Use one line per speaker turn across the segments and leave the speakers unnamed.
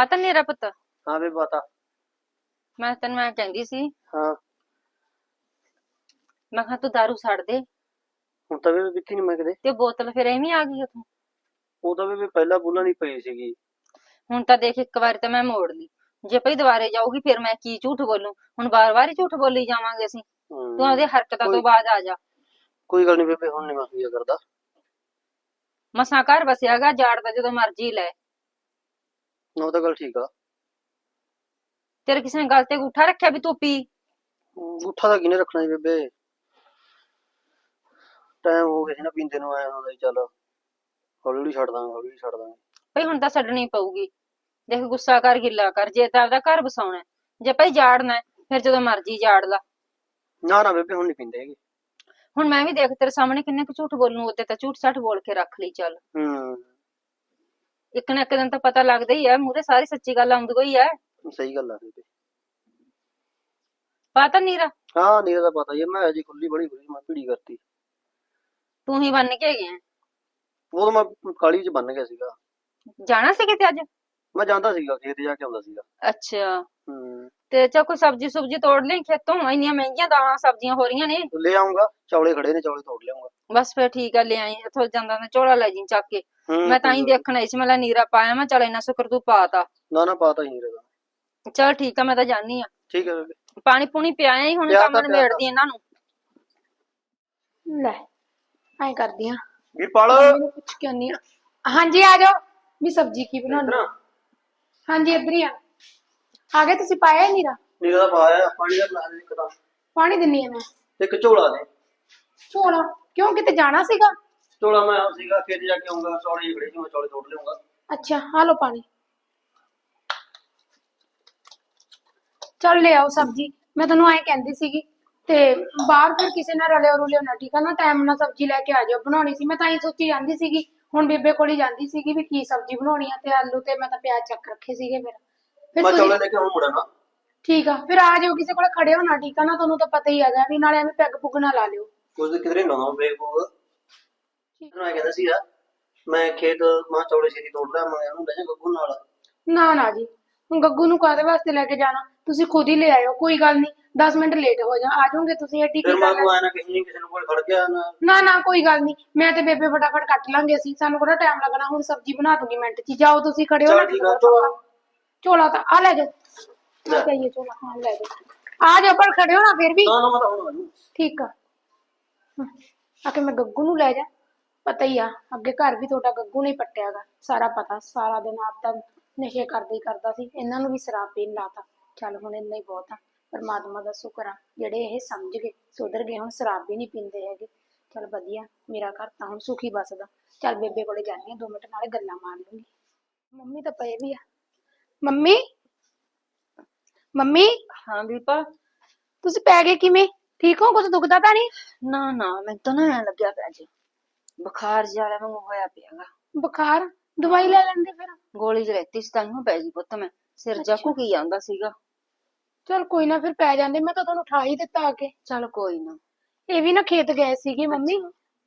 ਪਤਾ ਨੀਰਾ ਪੁੱਤ?
ਹਾਂ ਵੇ ਪਤਾ
ਮੈਂ ਤੈਨੂੰ ਮੈਂ ਕਹਿੰਦੀ ਸੀ
ਹਾਂ।
ਮੈਂ ਕਿਹਾ ਤੂੰ ਦਾਰੂ ਛੱਡ ਦੇ।
ਹੁਣ ਤਾਂ ਵੇ ਪੀਤੀ ਨਹੀਂ ਮੈਂ ਕਦੇ
ਤੇ ਬੋਤਲ ਫਿਰ ਐਵੇਂ ਆ ਗਈ ਉਥੋਂ?
ਉਹ ਤਾਂ ਵੇ ਪਹਿਲਾਂ ਬੁੱਲਾਂ ਨਹੀਂ ਪਈ ਸੀਗੀ।
ਹੁਣ ਤਾਂ ਦੇਖ ਇੱਕ ਵਾਰੀ ਤਾਂ ਮੈਂ ਮੋੜ ਲਈ। ਜੇ ਭਈ ਦੁਬਾਰੇ ਜਾਊਗੀ ਫਿਰ ਮੈਂ ਕੀ ਝੂਠ ਬੋਲੂੰ? ਹੁਣ ਵਾਰ-ਵਾਰ ਹੀ ਝੂਠ ਬੋਲੀ ਜਾਵਾਂਗੇ ਅਸੀਂ। ਤੂੰ ਉਹਦੇ ਹਰਕਤਾਂ ਤੋਂ ਬਾਅਦ ਆ ਜਾ।
ਕੋਈ ਗੱਲ ਨਹੀਂ ਬੇਬੇ ਹੁਣ ਨਹੀਂ ਮੈਂ ਕੀ ਕਰਦਾ।
ਮਸਾਂ ਘਰ ਵਸਿਆਗਾ ਜਾੜਦਾ ਜਦੋਂ ਮਰਜ਼ੀ ਲੈ।
ਉਹ ਤਾਂ ਗੱਲ ਠੀਕ ਆ।
ਤੇਰੇ ਕਿਸੇ ਨੇ ਗੱਲ ਤੇ ਅੰਗੂਠਾ ਰੱਖਿਆ ਵੀ ਤੂੰ ਪੀ
ਤਾਂ ਕਿਨੇ ਰੱਖਣਾ ਜੀ ਬੇਬੇ? ਟਾਈਮ ਹੋ ਗਿਆ ਸੀ ਨਾ ਪੀਂਦੇ ਨੂੰ ਆਇਆ ਹੁੰਦਾ ਚੱਲ ਹੌਲੀ ਹੌਲੀ ਛੱਡ ਦਾਂਗੇ ਹੌਲੀ ਹੌਲੀ ਛੱਡ ਦਾਂਗੇ।
ਭਈ ਹੁਣ ਤਾਂ ਛੱਡਣੀ ਪਊਗੀ। ਦੇਖ ਗੁੱਸਾ ਕਰ ਗਿੱਲਾ ਕਰ ਜੇ ਤਾਂ ਆਪਦਾ ਘਰ ਵਸਾਉਣਾ ਹੈ। ਜੇ ਭਈ ਜਾੜਨਾ ਹੈ, ਫਿਰ ਜਦੋਂ ਮਰਜ਼ੀ ਜਾੜ ਲਾ।
ਨਾ ਨਾ ਬੇਬੇ ਹੁਣ ਨਹੀਂ ਪੀਂਦੇ ਹੈਗੇ।
ਹੁਣ ਮੈਂ ਵੀ ਦੇਖ ਤੇਰੇ ਸਾਹਮਣੇ ਕਿੰਨੇ ਕੁ ਝੂਠ ਬੋਲੂ ਉੱਤੇ ਤਾਂ ਝੂਠ ਸੱਠ ਬੋਲ ਕੇ ਰੱਖ ਲਈ ਚੱਲ।
ਹੂੰ।
ਇੱਕ ਨਾ ਇੱਕ ਦਿਨ ਤਾਂ ਪਤਾ ਲੱਗਦਾ ਹੀ ਹੈ ਮੂਰੇ ਸਾਰੀ ਸੱਚੀ ਗੱਲ ਆਉਂਦੀ ਹੀ ਹੈ
ਸਹੀ ਗੱਲ ਆ ਬੇਬੇ
ਪਤਾ ਨੀਰਾ?
ਹਾਂ ਨੀਰਾ ਦਾ ਪਤਾ ਹੀ ਹੈ, ਮੈਂ ਅਜੇ ਖੁੱਲੀ ਬੜੀ ਹੋਈ ਮੈਂ ਪੀੜੀ ਕਰਤੀ।
ਤੂੰ ਹੀ ਬੰਨ ਕੇ ਗਿਆ
ਉਹ ਤਾਂ ਮੈਂ ਕਾਲੀ ਚ ਬੰਨ ਗਿਆ ਸੀਗਾ।
ਜਾਣਾ ਸੀ ਕਿਤੇ ਅੱਜ?
ਮੈਂ ਜਾਂਦਾ ਸੀਗਾ ਖੇਤ ਜਾ ਕੇ ਆਉਂਦਾ ਸੀਗਾ।
ਅੱਛਾ। ਤੇ ਚਾ ਕੋਈ ਸਬਜੀ ਸੁਬਜੀ ਤੋੜ ਲਈ ਖੇਤੋਂ ਇੰਨੀਆਂ ਮਹਿੰਗੀਆਂ ਦਾਲਾਂ ਸਬਜ਼ੀਆਂ ਹੋ ਰਹੀਆਂ ਨੇ।
ਲੈ ਆਉਂਗਾ ਚੌਲੇ ਖੜੇ ਨੇ ਚੌਲੇ ਤੋੜ ਲਿਆਉਂਗਾ
ਬਸ ਫਿਰ ਠੀਕ ਆ ਲੈ ਆਈ ਇੱਥੋਂ ਜਾਂਦਾ ਤਾਂ ਝੋਲਾ ਲੈ ਜੀ ਚੱਕ ਕੇ। ਮੈਂ ਤਾਂ ਹੀ ਦੇਖਣ ਆਈ ਸੀ ਮੈਂ ਨੀਰਾ ਪਾਇਆ ਮੈਂ ਚੱਲ ਇੰਨਾ ਸ਼ੁਕਰ ਤੂੰ ਪਾਤਾ।
ਨਾ ਨਾ ਪਾਤਾ ਹੀ ਨੀਰੇ। ਦਾ
ਚਲ ਠੀਕ ਆ ਮੈਂ ਤਾਂ ਜਾਣੀ ਆ।
ਠੀਕ ਹੈ ਬੇਬੇ।
ਪਾਣੀ ਪੂਣੀ ਪਿਆਇਆ ਹੀ ਹੁਣ
ਪਿਆ
ਕੰਮ ਨਿਬੇੜਦੀ ਇਹਨਾਂ ਨੂੰ।
ਲੈ ਐਂ ਕਰਦੀ ਆ।
ਵੀਰਪਾਲ।
ਪੁੱਛ ਕੇ ਆਉਂਦੀ ਆ। ਹਾਂਜੀ ਆ ਜਾਓ। ਵੀ ਸਬਜ਼ੀ ਕੀ ਬਣਾਉਣੀ? ਹਾਂਜੀ ਇੱਧਰ ਹੀ ਆ। ਆ ਗਏ? ਤੁਸੀਂ ਪਾਇਆ ਹੀ ਨੀਰਾ
ਨੀਰਾ ਦਾ ਪਾਇਆ ਪਾਣੀ ਦਾ ਬਣਾ ਦੇ ਇੱਕ ਤਾਂ।
ਪਾਣੀ ਦਿੰਨੀ ਆ ਮੈਂ।
ਤੇ ਇੱਕ ਝੋਲਾ ਦੇ।
ਝੋਲਾ? ਕਿਉਂ? ਕਿਤੇ ਜਾਣਾ ਸੀਗਾ?
ਝੋਲਾ ਮੈਂ ਆਉਂ ਸੀਗਾ ਖੇਤ ਜਾ ਕੇ ਆਉਂਗਾ ਚੌਲੇ ਸੀ ਮੈਂ ਚੌਲੇ ਤੋੜ ਲਿਆਉਂਗਾ।
ਅੱਛਾ ਆ ਲਓ ਪਾਣੀ। ਚੱਲ ਲੈ ਆਓ ਸਬਜ਼ੀ। ਮੈਂ ਤੁਹਾਨੂੰ ਐਂ ਕਹਿੰਦੀ ਸੀਗੀ ਤੇ ਬਾਹਰ ਫਿਰ ਕਿਸੇ ਨਾਲ ਰਲਿਓ ਰੁਲਿਓ ਨਾ ਠੀਕ ਆ ਨਾ? ਟਾਈਮ ਨਾਲ ਸਬਜ਼ੀ ਲੈ ਕੇ ਆ ਜਾਓ। ਬਣਾਉਣੀ ਸੀ। ਮੈਂ ਤਾਂ ਹੀ ਸੋਚੀ ਜਾਂਦੀ ਸੀਗੀ ਹੁਣ ਬੇਬੇ ਕੋਲ ਹੀ ਜਾਂਦੀ ਸੀਗੀ ਵੀ ਕੀ ਸਬਜ਼ੀ ਬਣਾਉਣੀ ਆ ਤੇ ਆਲੂ ਤੇ ਮੈਂ ਤਾਂ ਪਿਆਜ਼ ਚੱਕ ਰੱਖੇ ਸੀਗੇ ਫਿਰ ਫਿਰ
ਮੈਂ ਚੌਲੇ ਲੈ ਕੇ ਆਉਂ ਮੁੜਾ ਨਾ
ਠੀਕ ਆ ਫਿਰ ਆ ਜਾਓ ਕਿਸੇ ਕੋਲ ਖੜੇ ਹੋ ਨਾ ਠੀਕ ਆ ਨਾ ਤੁਹਾਨੂੰ ਤਾਂ ਪਤਾ ਹੀ ਹੈਗਾ ਵੀ ਨਾਲੇ ਐਵੇਂ ਪੈਗ ਪੁੱਗ ਨਾ ਲਾ ਲਿਓ।
ਕੁਝ ਕਿਧਰੇ ਨਾ ਨਾ ਵੇਖ ਉਹ ਮੈਂ ਕਹਿੰਦਾ ਸੀ ਆ ਮੈਂ ਖੇਤ ਮਾਂ ਚੌਲੇ ਛੇਤੀ ਤੋੜ ਲਿਆ ਮੈਂ ਉਹਨੂੰ ਲੈ ਜਾ ਗੱਗੂ ਨਾਲ।
ਨਾ ਨਾ ਜੀ ਹੁਣ ਗੱਗੂ ਨੂੰ ਕਾਹਦੇ ਵਾਸਤੇ ਲੈ ਕੇ ਜਾਣਾ? ਤੁਸੀਂ ਖੁਦ ਹੀ ਲੈ ਆਇਓ ਕੋਈ ਗੱਲ ਨਹੀਂ 10 ਮਿੰਟ ਲੇਟ ਹੋ ਜਾ ਆ ਜਾਓਗੇ ਤੁਸੀਂ
ਫਿਰ ਮੈਂ ਕੋ ਆਇਆ ਨਾ ਕਹੀਂ ਕਿਸੇ ਨੂੰ ਕੋਲ ਖੜ ਗਿਆ ਨਾ।
ਨਾ ਨਾ ਕੋਈ ਗੱਲ ਨਹੀਂ ਮੈਂ ਤੇ ਬੇਬੇ ਫਟਾਫਟ ਕੱਟ ਲਾਂਗੇ ਅਸੀਂ ਸਾਨੂੰ ਕਿਹੜਾ ਟਾਈਮ ਲੱਗਣਾ ਹੁਣ ਸਬਜ਼ੀ ਬਣਾ ਦੂੰਗੀ ਮਿੰਟ 'ਚ ਹੀ। ਜਾਓ ਤੁਸੀਂ ਖੜੇ ਹੋ
ਚੱਲ
ਨਾ
ਠੀਕ ਆ, ਝੋਲਾ।
ਝੋਲਾ ਤਾਂ ਆ ਲੈ ਜਾ। ਆ ਕਹੀਏ ਝੋਲਾ ਹਾਂ ਲੈ ਜਾ। ਆ ਜਾ ਪਰ ਖੜੇ ਹੋ ਨਾ ਫਿਰ ਵੀ।
ਨਾ ਨਾ ਮੈਂ ਤਾਂ ਹੁਣ ਆ ਜੂ
ਠੀਕ ਆ। ਹਮ, ਆ ਕੇ ਮੈਂ ਗੱਗੂ ਨੂੰ ਲੈ ਜਾ। ਪਤਾ ਹੀ ਆ ਅੱਗੇ ਘਰ ਵੀ ਤੁਹਾਡਾ ਗੱਗੂ ਨਹੀਂ ਪੱਟਿਆਗਾ। ਸਾਰਾ ਪਤਾ ਸਾਰਾ ਦਿਨ ਆਪ ਤਾਂ ਨਸ਼ੇ ਕਰਦਾ ਹੀ ਕਰਦਾ ਸੀ। ਇਹਨਾਂ ਨੂੰ ਵੀ ਸ਼ਰਾਬ ਪੀਣ ਲਾਤਾ। ਚੱਲ ਹੁਣ ਇੰਨਾ ਹੀ ਬਹੁਤ ਆ। ਪਰਮਾਤਮਾ ਦਾ ਸ਼ੁਕਰ ਆ ਜਿਹੜੇ ਇਹ ਸਮਝ ਗਏ ਸੁਧਰ ਗਏ ਹੁਣ ਸ਼ਰਾਬ ਵੀ ਨਹੀਂ ਪੀਂਦੇ ਹੈਗੇ। ਚੱਲ ਵਧੀਆ ਮੇਰਾ ਘਰ ਤਾਂ ਹੁਣ ਸੁਖੀ ਬਸਦਾ। ਚੱਲ ਬੇਬੇ ਕੋਲੇ ਜਾਂਦੀ ਆ ਦੋ ਮਿੰਟ ਨਾਲੇ ਗੱਲਾਂ ਮਾਰ ਲੂੰਗੀ। ਮੰਮੀ ਤਾਂ ਪਏ ਵੀ ਆ। ਮੰਮੀ? ਮੰਮੀ?
ਹਾਂ ਵੀਪਾ
ਤੁਸੀਂ ਪੈ ਗਏ ਕਿਵੇਂ? ਠੀਕ ਹੋ? ਕੁਝ ਦੁਖਦਾ ਤਾਂ ਨਹੀਂ?
ਨਾ ਨਾ ਮੈਨੂੰ ਤਾਂ ਨਾ ਐਂ ਲੱਗਿਆ ਪਿਆ ਜੀ। ਬੁਖਾਰ ਜਿਹਾ ਵਾਂਗੂ ਹੋਇਆ ਪਿਆਗਾ
ਬੁਖਾਰ? ਦਵਾਈ ਲੈ ਲੈਂਦੇ ਫਿਰ?
ਗੋਲੀ ਚ ਲੈਤੀ ਸੀ ਤਾਂ ਹੀ ਪੈ ਗਈ ਪੁੱਤ ਮੈਂ। ਸਿਰ ਜਾ
ਅੱਛਾ।
ਕੀ ਜਾਂਦਾ ਸੀਗਾ।
ਚਲ ਕੋਈ ਨਾ ਫਿਰ ਪੈ ਜਾਂਦੇ। ਮੈਂ ਤਾਂ ਤੁਹਾਨੂੰ ਉਠਾ ਹੀ ਦਿੱਤਾ ਆ ਕੇ।
ਚੱਲ ਕੋਈ ਨਾ।
ਇਹ ਵੀ ਨਾ ਖੇਤ ਗਏ ਸੀਗੇ ਮੰਮੀ।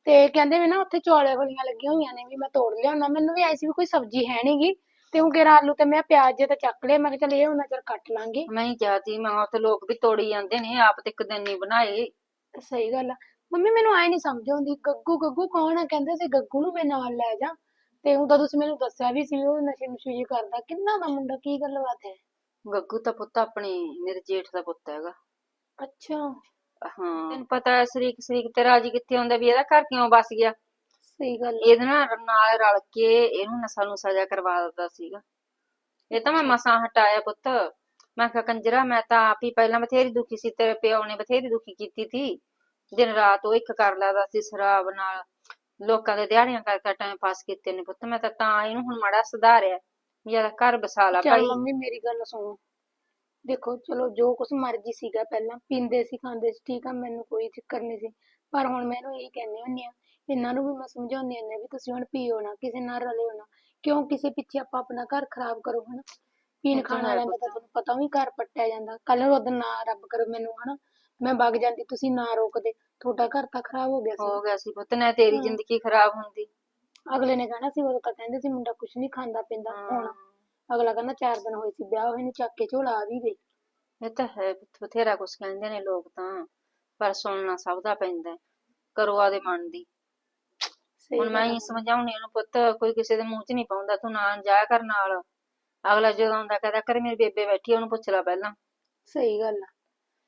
ਤੇ ਕਹਿੰਦੇ ਵੀ ਨਾ ਉੱਥੇ ਚੌਲੇ ਫਲੀਆਂ ਲੱਗੀਆਂ ਹੋਈਆਂ ਨੇ ਵੀ ਮੈਂ ਤੋੜ ਲਿਆਉਣਾ। ਮੈਨੂੰ ਵੀ ਆਈ ਸੀ ਵੀ ਕੋਈ ਸਬਜ਼ੀ ਹੈ ਨਹੀਂਗੀ ਤੇ ਹੁਣ ਕਿਹੜਾ ਆਲੂ ਤੇ ਮੈਂ ਪਿਆਜ਼ ਜੇ ਤਾਂ ਚੱਕ ਲਏ ਮੈਂ ਕਿਹਾ ਚੱਲ ਇਹ ਉਹਨਾਂ ਚਿਰ ਕੱਟ ਲਾਂਗੇ।
ਮੈਂ ਹੀ ਕਿਹਾ ਸੀ ਮੈਂ ਕਿਹਾ ਉੱਥੇ ਲੋਕ ਵੀ ਤੋੜੀ ਜਾਂਦੇ ਨੇ ਆਪ ਤੇ ਇੱਕ ਦਿਨ ਨਹੀਂ ਬਣਾਏ।
ਸਹੀ ਗੱਲ ਆ। ਮੰਮੀ ਮੈਨੂੰ ਆਏ ਨਹੀਂ ਸਮਝ ਆਉਂਦੀ ਗੱਗੂ ਗੱਗੂ ਕੌਣ ਆ? ਕਹਿੰਦੇ ਸੀ ਗੱਗੂ ਨੂੰ ਮੈਂ ਨਾਲ ਲੈ ਜਾ। ਤੇ ਹੁਣ ਤਾਂ ਤੁਸੀਂ ਮੈਨੂੰ ਦੱਸਿਆ ਵੀ ਸੀ ਵੀ ਉਹ ਨਸ਼ੇ ਨੁਸ਼ੇ ਜਿਹੇ ਕਰਦਾ। ਕਿੰਨਾ ਦਾ ਮੁੰਡਾ ਕੀ ਗੱਲਬਾਤ ਹੈ?
ਗੱਗੂ ਤਾਂ ਪੁੱਤ ਆਪਣੇ ਮੇਰੇ ਜੇਠ ਦਾ ਪੁੱਤ ਹੈਗਾ।
ਅੱਛਾ।
ਹਾਂ। ਤੈਨੂੰ ਪਤਾ ਹੈ ਸ਼ਰੀਕ ਸ਼ਰੀਕ ਤੇ ਰਾਜੀ ਕਿੱਥੇ ਹੁੰਦਾ ਵੀ ਇਹਦਾ ਘਰ ਕਿਉਂ ਬਸ ਗਿਆ?
ਸਹੀ ਗੱਲ ਆ।
ਇਹਦੇ ਨਾਲ ਨਾਲ ਰਲ ਕੇ ਇਹਨੂੰ ਨਸ਼ਾ ਨੂੰ ਸਜ਼ਾ ਕਰਵਾ ਦਿੱਤਾ ਸੀਗਾ। ਇਹ ਤਾਂ ਮੈਂ ਮਸਾਂ ਹਟਾਇਆ ਪੁੱਤ। ਮੈਂ ਕਿਹਾ ਕੰਜਰਾ ਮੈਂ ਤਾਂ ਆਪ ਹੀ ਪਹਿਲਾਂ ਬਥੇਰੀ ਦੁਖੀ ਸੀ ਤੇਰੇ ਪਿਓ ਨੇ ਬਥੇਰੀ ਦੁਖੀ ਕੀਤੀ ਸੀ ਦਿਨ ਰਾਤ ਉਹ ਇੱਕ ਕਰ ਲੈਦਾ ਸੀ ਸ਼ਰਾਬ ਨਾਲ। ਲੋਕਾਂ ਦੇ ਦਿਹਾੜੀਆਂ ਕਰਕੇ ਟਾਈਮ ਪਾਸ ਕੀਤੇ ਨੇ ਪੁੱਤ। ਮੈਂ ਤਾਂ ਤਾਂ ਇਹਨੂੰ ਹੁਣ ਮਾੜਾ ਸੁਧਾਰਿਆ। ਇਹਦਾ ਘਰ ਬਸਾ ਲਾ
ਚੱਲ
ਭਾਈ।
ਮੰਮੀ ਮੇਰੀ ਗੱਲ ਸੁਣੋ। ਦੇਖੋ ਚਲੋ ਜੋ ਕੁਛ ਮਰਜ਼ੀ ਸੀਗਾ ਪਹਿਲਾਂ। ਪੀਂਦੇ ਸੀ ਖਾਂਦੇ ਸੀ ਠੀਕ ਆ ਮੈਨੂੰ ਕੋਈ ਚੱਕਰ ਨਹੀਂ ਸੀ। ਪਰ ਹੁਣ ਮੈਂ ਇਹਨੂੰ ਇਹ ਕਹਿੰਦੀ ਹੁੰਦੀ ਆ ਇਹਨਾਂ ਨੂੰ ਵੀ ਮੈਂ ਸਮਝਾਉਂਦੀ ਹੁੰਦੀ ਆ ਵੀ ਤੁਸੀਂ ਹੁਣ ਪੀਓ ਨਾ ਕਿਸੇ ਨਾਲ ਰਲਿਓ ਨਾ। ਕਿਉਂ ਕਿਸੇ ਪਿੱਛੇ ਆਪਾਂ ਆਪਣਾ ਘਰ ਖਰਾਬ ਕਰੋ ਹਨਾ? ਪੀਣ
ਇਹ ਤਾਂ
ਖਾਣ
ਹੈ
ਵਾਲਿਆਂ ਦਾ ਤਾਂ ਤੁਹਾਨੂੰ ਪਤਾ ਵੀ ਘਰ ਪੱਟਿਆ ਜਾਂਦਾ। ਕੱਲ ਨੂੰ ਉਹਦਾ ਨਾ ਰੱਬ ਕਰੋ ਮੈਨੂੰ ਹਨਾ? ਮੈਂ ਵਗ ਜਾਂਦੀ ਤੁਸੀਂ ਨਾ ਰੋਕਦੇ। ਤੁਹਾਡਾ ਘਰ ਤਾਂ ਖਰਾਬ ਹੋ ਗਿਆ ਸੀ।
ਹੋ ਗਿਆ ਸੀ ਪੁੱਤ ਨਾ ਤੇਰੀ। ਜ਼ਿੰਦਗੀ ਖਰਾਬ ਹੁੰਦੀ।
ਅਗਲੇ ਨੇ ਕਹਿਣਾ ਸੀ ਉਦੋਂ ਤਾਂ ਕਹਿੰਦੇ ਸੀ ਮੁੰਡਾ ਕੁਛ ਨਹੀਂ ਖਾਂਦਾ ਪੀਂਦਾ ਹੁਣ ਅਗਲਾ ਕਹਿੰਦਾ ਚਾਰ ਦਿਨ ਹੋਏ ਸੀ ਵਿਆਹ ਹੋਏ ਨੂੰ ਚੱਕ ਕੇ ਝੋਲਾ ਆ ਵੀ ਗਈ
ਇਹ ਤਾਂ ਹੈ ਬਥੇਰਾ ਕੁਛ ਕਹਿੰਦੇ ਨੇ ਲੋਕ ਤਾਂ। ਪਰ ਸੁਣਨਾ ਸਭ ਦਾ ਪੈਂਦਾ ਹੈ। ਕਰੋ ਆਦੇ ਮਨ ਦੀ।
ਸਹੀ
ਹੁਣ ਮੈਂ
ਗੱਲ
ਹੀ। ਸਮਝਾਉਣੀ ਉਹਨੂੰ ਪੁੱਤ ਕੋਈ ਕਿਸੇ ਦੇ ਮੂੰਹ 'ਚ ਨਹੀਂ ਪਾਉਂਦਾ ਤੂੰ ਨਾ ਜਾਇਆ ਕਰ ਨਾਲ। ਅਗਲਾ ਜਦੋਂ ਆਉਂਦਾ ਕਹਦਾ ਕਰ ਮੇਰੀ ਬੇਬੇ ਬੈਠੀ ਆ, ਉਹਨੂੰ ਪੁੱਛ ਲੈ ਪਹਿਲਾਂ।
ਸਹੀ ਗੱਲ ਆ।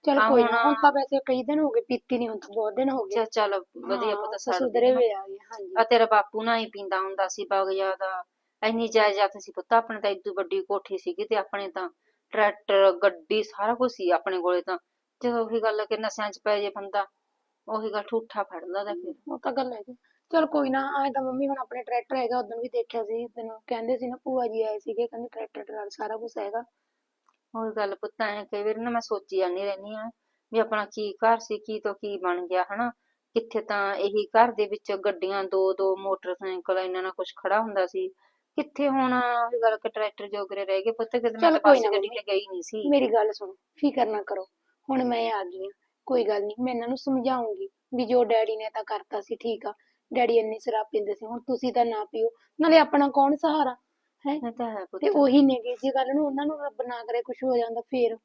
ਚਲ
ਆ
ਕੋਈ ਨਾ
ਹੁਣ-
ਹੁਣ ਤਾਂ ਵੈਸੇ ਕਈ ਦਿਨ ਹੋ ਗਏ ਪੀਤੀ ਨਹੀਂ ਹੁਣ ਤਾਂ ਬਹੁਤ ਦਿਨ ਹੋ ਗਏ।
ਚੱਲ ਚੱਲ ਵਧੀਆ
ਹਾਂ,
ਪੁੱਤ
ਤਾਂ
ਸਾਰਾ
ਸੁਧਰੇ। ਵੇ ਆ ਗਏ ਹਾਂਜੀ।
ਆ ਤੇਰਾ ਬਾਪੂ ਨਾ ਹੀ ਪੀਂਦਾ ਹੁੰਦਾ ਸੀ ਬਗਿਆ ਦਾ ਇੰਨੀ ਜਾਇਦਾਦ ਸੀ ਪੁੱਤ ਆਪਣੇ ਤਾਂ ਇਦੋਂ ਵੱਡੀ ਕੋਠੀ ਸੀਗੀ ਤੇ ਆਪਣੇ ਤਾਂ ਟਰੈਕਟਰ ਗੱਡੀ ਸਾਰਾ ਕੁਝ ਸੀ ਆਪਣੇ ਕੋਲੇ ਤਾਂ। ਜਦੋਂ ਉਹੀ ਗੱਲ ਕਿ ਨਸ਼ਿਆਂ 'ਚ ਪੈ ਜੇ ਬੰਦਾ ਉਹੀ ਗੱਲ ਠੂਠਾ ਫੜਦਾ ਦਾ ਫਿਰ।
ਉਹ ਤਾਂ ਗੱਲ ਹੈ ਜੀ ਚਲ ਕੋਈ ਨਾ ਆਏ ਤਾਂ ਮੰਮੀ ਹੁਣ ਆਪਣੇ ਟਰੈਕਟਰ ਹੈਗਾ ਉਦੋਂ ਵੀ ਦੇਖਿਆ ਸੀ ਤੈਨੂੰ ਕਹਿੰਦੇ ਸੀ ਨਾ ਭੂਆ ਜੀ ਆਏ ਸੀਗੇ ਕਹਿੰਦੇ ਟਰੈਕਟਰ ਟਰਾਲ ਸਾਰਾ ਕੁਝ ਹੈਗਾ।
ਉਹੀ ਗੱਲ ਪੁੱਤ ਐ ਕਈ ਵਾਰੀ ਨਾ ਮੈਂ ਸੋਚੀ ਜਾਂਦੀ ਰਹਿੰਦੀ ਆ ਵੀ ਆਪਣਾ ਕੀ ਘਰ ਸੀ ਕੀ ਤੋਂ ਕੀ ਬਣ ਗਿਆ ਹਨਾ? ਕਿੱਥੇ ਤਾਂ ਇਹੀ ਘਰ ਦੇ ਵਿੱਚ ਗੱਡੀਆਂ ਦੋ ਦੋ ਮੋਟਰਸਾਈਕਲ ਇਹਨਾਂ ਨਾਲ ਕੁਝ ਖੜਾ ਹੁੰਦਾ ਸੀ। ਕਿੱਥੇ ਹੁਣ ਉਹੀ ਗੱਲ ਕਿ ਟਰੈਕਟਰ ਜੋਗਰੇ ਰਹਿ ਗਏ ਪੁੱਤ ਕਿਤੇ ਮੈਂ
ਚੱਲ
ਤਾਂ
ਕੋਈ
ਪਾਸੇ
ਨਾ
ਗੱਡੀ ਤੇ ਗਈ ਨਹੀਂ ਸੀ।
ਮੇਰੀ ਗੱਲ ਸੁਣੋ ਫਿਕਰ ਨਾ ਕਰੋ। ਹੁਣ ਮੈਂ ਆ ਗਈ ਹਾਂ। ਕੋਈ ਗੱਲ ਨਹੀਂ ਮੈਂ ਇਹਨਾਂ ਨੂੰ ਸਮਝਾਉਂਗੀ ਵੀ ਜੋ ਡੈਡੀ ਨੇ ਤਾਂ ਕਰਤਾ ਸੀ ਠੀਕ ਆ। ਡੈਡੀ ਇੰਨੀ ਸ਼ਰਾਬ ਪੀਂਦੇ ਸੀ ਹੁਣ ਤੁਸੀਂ ਤਾਂ ਨਾ ਪੀਓ। ਨਾਲੇ ਆਪਣਾ ਕੌਣ ਸਹਾਰਾ ਹੈ?
ਇਹ ਤਾਂ ਹੈ ਪੁੱਤ।
ਤੇ ਉਹੀ ਨੇਗੇ ਜੇ ਗੱਲ ਨੂੰ ਉਹਨਾਂ ਨੂੰ ਰੱਬ ਨਾ ਕਰੇ ਕੁਝ ਹੋ ਜਾਂਦਾ ਫੇਰ।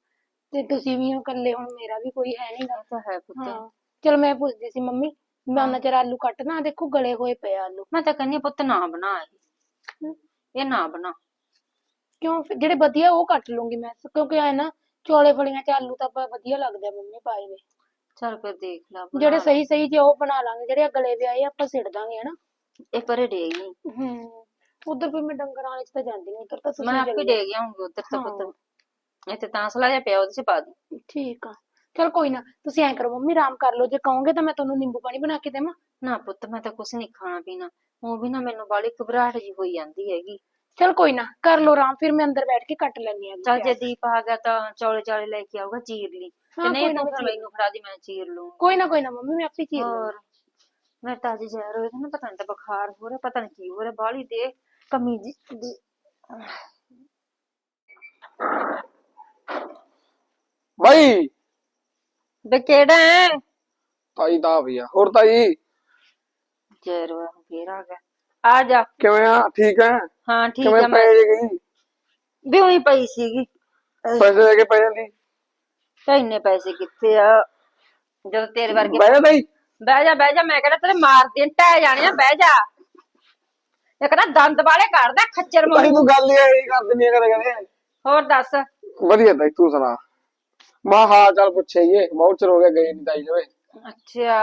ਤੇ ਤੁਸੀਂ ਵੀ ਹੋ ਇਕੱਲੇ ਹੁਣ ਮੇਰਾ ਵੀ ਕੋਈ ਹੈ
ਇਹ ਤਾਂ ਹੈ ਪੁੱਤ।
ਹਾਂ ਚਲ ਮੈਂ ਪੁੱਛਦੀ ਸੀ ਮੰਮੀ ਮੈਂ ਉਹਨਾਂ ਚਿਰ ਆਲੂ ਕੱਟਣਾ? ਆਹ ਦੇਖੋ ਗਲੇ ਹੋਏ ਪਏ ਆ ਆਲੂ।
ਮੈਂ ਤਾਂ ਕਹਿੰਦੀ ਹਾਂ, ਪੁੱਤ ਨਾ ਬਣਾ ਇਹ। ਇਹ ਨਾ ਬਣਾ।
ਕਿਉਂ? ਫਿਰ ਜਿਹੜੇ ਵਧੀਆ ਉਹ ਕੱਟ ਲੂੰਗੀ ਮੈਂ। ਕਿਉਂਕਿ ਐ ਨਾ ਚੌਲੇ ਫਲੀਆਂ ਚ ਆਲੂ ਤਾਂ ਆਪਾਂ ਵਧੀਆ ਲੱਗਦੇ ਆ ਮੰਮੀ ਪਾਏ ਵੇ।
ਚੱਲ ਫਿਰ ਦੇਖ ਲਾ ਬਣਾ
ਜਿਹੜੇ। ਸਹੀ ਸਹੀ ਜੇ ਉਹ ਬਣਾ ਲਾਂਗੇ ਜਿਹੜੇ ਆਹ ਗਲੇ ਦੇ ਆਏ ਆਪਾਂ ਸਿੱਟ ਦਾਂਗੇ ਹਨਾ।
ਇਹ ਪਰੇ ਡੇਗੀ
ਹੂੰ ਉਧਰ ਵੀ ਮੈਂ ਡੰਗਰਾਂ ਵਾਲੇ ਚ ਤਾਂ ਜਾਂਦੀ ਨਹੀਂ ਉਧਰ ਤਾਂ ਤੁਸੀਂ
ਮੈਂ ਆਪੇ ਡੇ ਆਉਂਗੀ ਉਧਰ ਤਾਂ ਪੁੱਤ ਇੱਥੇ ਤਾਂ ਸਲਾ ਜਿਹਾ ਪਿਆ ਉਹਦੇ ਚ ਪਾ ਦੀ।
ਠੀਕ ਆ। ਚਲ ਕੋਈ ਨਾ ਤੁਸੀਂ ਐਂ ਕਰੋ ਮੰਮੀ ਆਰਾਮ ਕਰ ਲਓ। ਜੇ ਕਹੋਗੇ ਤਾਂ ਮੈਂ ਤੁਹਾਨੂੰ ਨਿੰਬੂ ਪਾਣੀ ਬਣਾ ਕੇ ਦੇਵਾਂ।
ਨਾ ਪੁੱਤ ਮੈਂ ਤਾਂ ਕੁਛ ਨਹੀਂ ਖਾਣਾ ਪੀਣਾ। ਉਹ ਵੀ ਨਾ ਮੈਨੂੰ ਬਾਲੀ ਘਬਰਾਹਟ ਜੀ ਹੋਈ ਜਾਂਦੀ ਹੈਗੀ।
ਚਲ ਕੋਈ ਨਾ ਕਰ ਲਓ ਆਰਾਮ ਫਿਰ ਮੈਂ ਅੰਦਰ ਬੈਠ ਕੇ ਕੱਟ ਲੈਣੀ ਆ
ਚੱਲ ਜੇ ਦੀਪ ਆ ਗਿਆ ਤਾਂ ਚੌਲੇ ਚਾਲੇ ਲੈ ਕੇ ਆਊਗਾ ਚੀਰ ਲਈ। ਤੇ
ਹਾਂ,
ਨਹੀਂ
ਕੋਈ ਨਾ,
ਤੂੰ ਫਿਰ
ਮੈਂ
ਮੈਨੂੰ ਫੜਾ ਦੀ ਮੈਂ ਚੀਰ ਲੂੰ
ਕੋਈ ਨਾ ਕੋਈ ਨਾ ਮੰਮੀ ਮੈਂ ਆਪੇ ਚੀਰ ਲੂੰਗੀ
ਹੋਰ? ਮੈਂ ਤਾਂ ਅੱਜ ਜ਼ਹਿਰ ਹੋਇਆ ਨਾ ਪਤਾ ਨਹੀਂ ਤਾਂ ਬੁਖਾਰ ਹੋ ਰਿਹਾ ਪਤਾ ਨਹੀਂ ਕੀ ਹੋ ਰਿਹਾ ਬਾਲੀ ਦੇ ਕਮੀ ਜੀ ਦੀ
ਬਾਈ!
ਬੇ ਕਿਹੜਾ ਹੈ?
ਤਾਈ ਦਾ ਆ। ਭਈਆ ਹੋਰ ਤਾਈ?
ਜ਼ਹਿਰ ਹੋਇਆ ਫੇਰ ਆ ਗਿਆ। ਆ ਜਾ।
ਕਿਵੇਂ ਆ? ਠੀਕ ਹੈ?
ਹਾਂ ਠੀਕ
ਕਿਵੇਂ
ਹੈ ਮੈਂ
ਪੈ ਗਈ?
ਵੀ ਉਹੀ ਪਈ ਸੀਗੀ।
ਪੈਸੇ ਦੇ ਕੇ ਪੈ ਜਾਂਦੀ?
ਤਾਂ ਇੰਨੇ ਪੈਸੇ ਕਿੱਥੇ ਆ? ਜਦੋਂ ਤੇਰੇ ਵਰਗੇ
ਬਹਿ ਜਾ ਬਾਈ।
ਬਹਿ ਜਾ ਬਹਿ ਜਾ ਮੈਂ ਕਹਿੰਦਾ ਤੇਰੇ ਮਾਰ ਦੇਣ ਟਹਿ ਜਾਣੇ ਆ ਬਹਿ ਜਾ। ਇਹ ਕਹਿੰਦਾ ਦੰਦ ਵਾਲੇ ਕੱਢਦਾ ਖੱਚਰ ਮੂੰਹ
ਤੂੰ ਗੱਲ ਇਹੀ ਕਰ ਦਿੰਦੀ ਆ ਕਦੇ ਕਦੇ
ਹੋਰ ਦੱਸ।
ਵਧੀਆ ਤਾਈ ਤੂੰ ਸੁਣਾ। ਮਾ ਹਾਂ ਚੱਲ ਪੁੱਛਈਏ ਬਹੁਤ ਚਿਰ ਹੋ ਗਿਆ ਗਏ ਨਹੀਂ ਤਾਈ ਜਵੇ।
ਅੱਛਾ।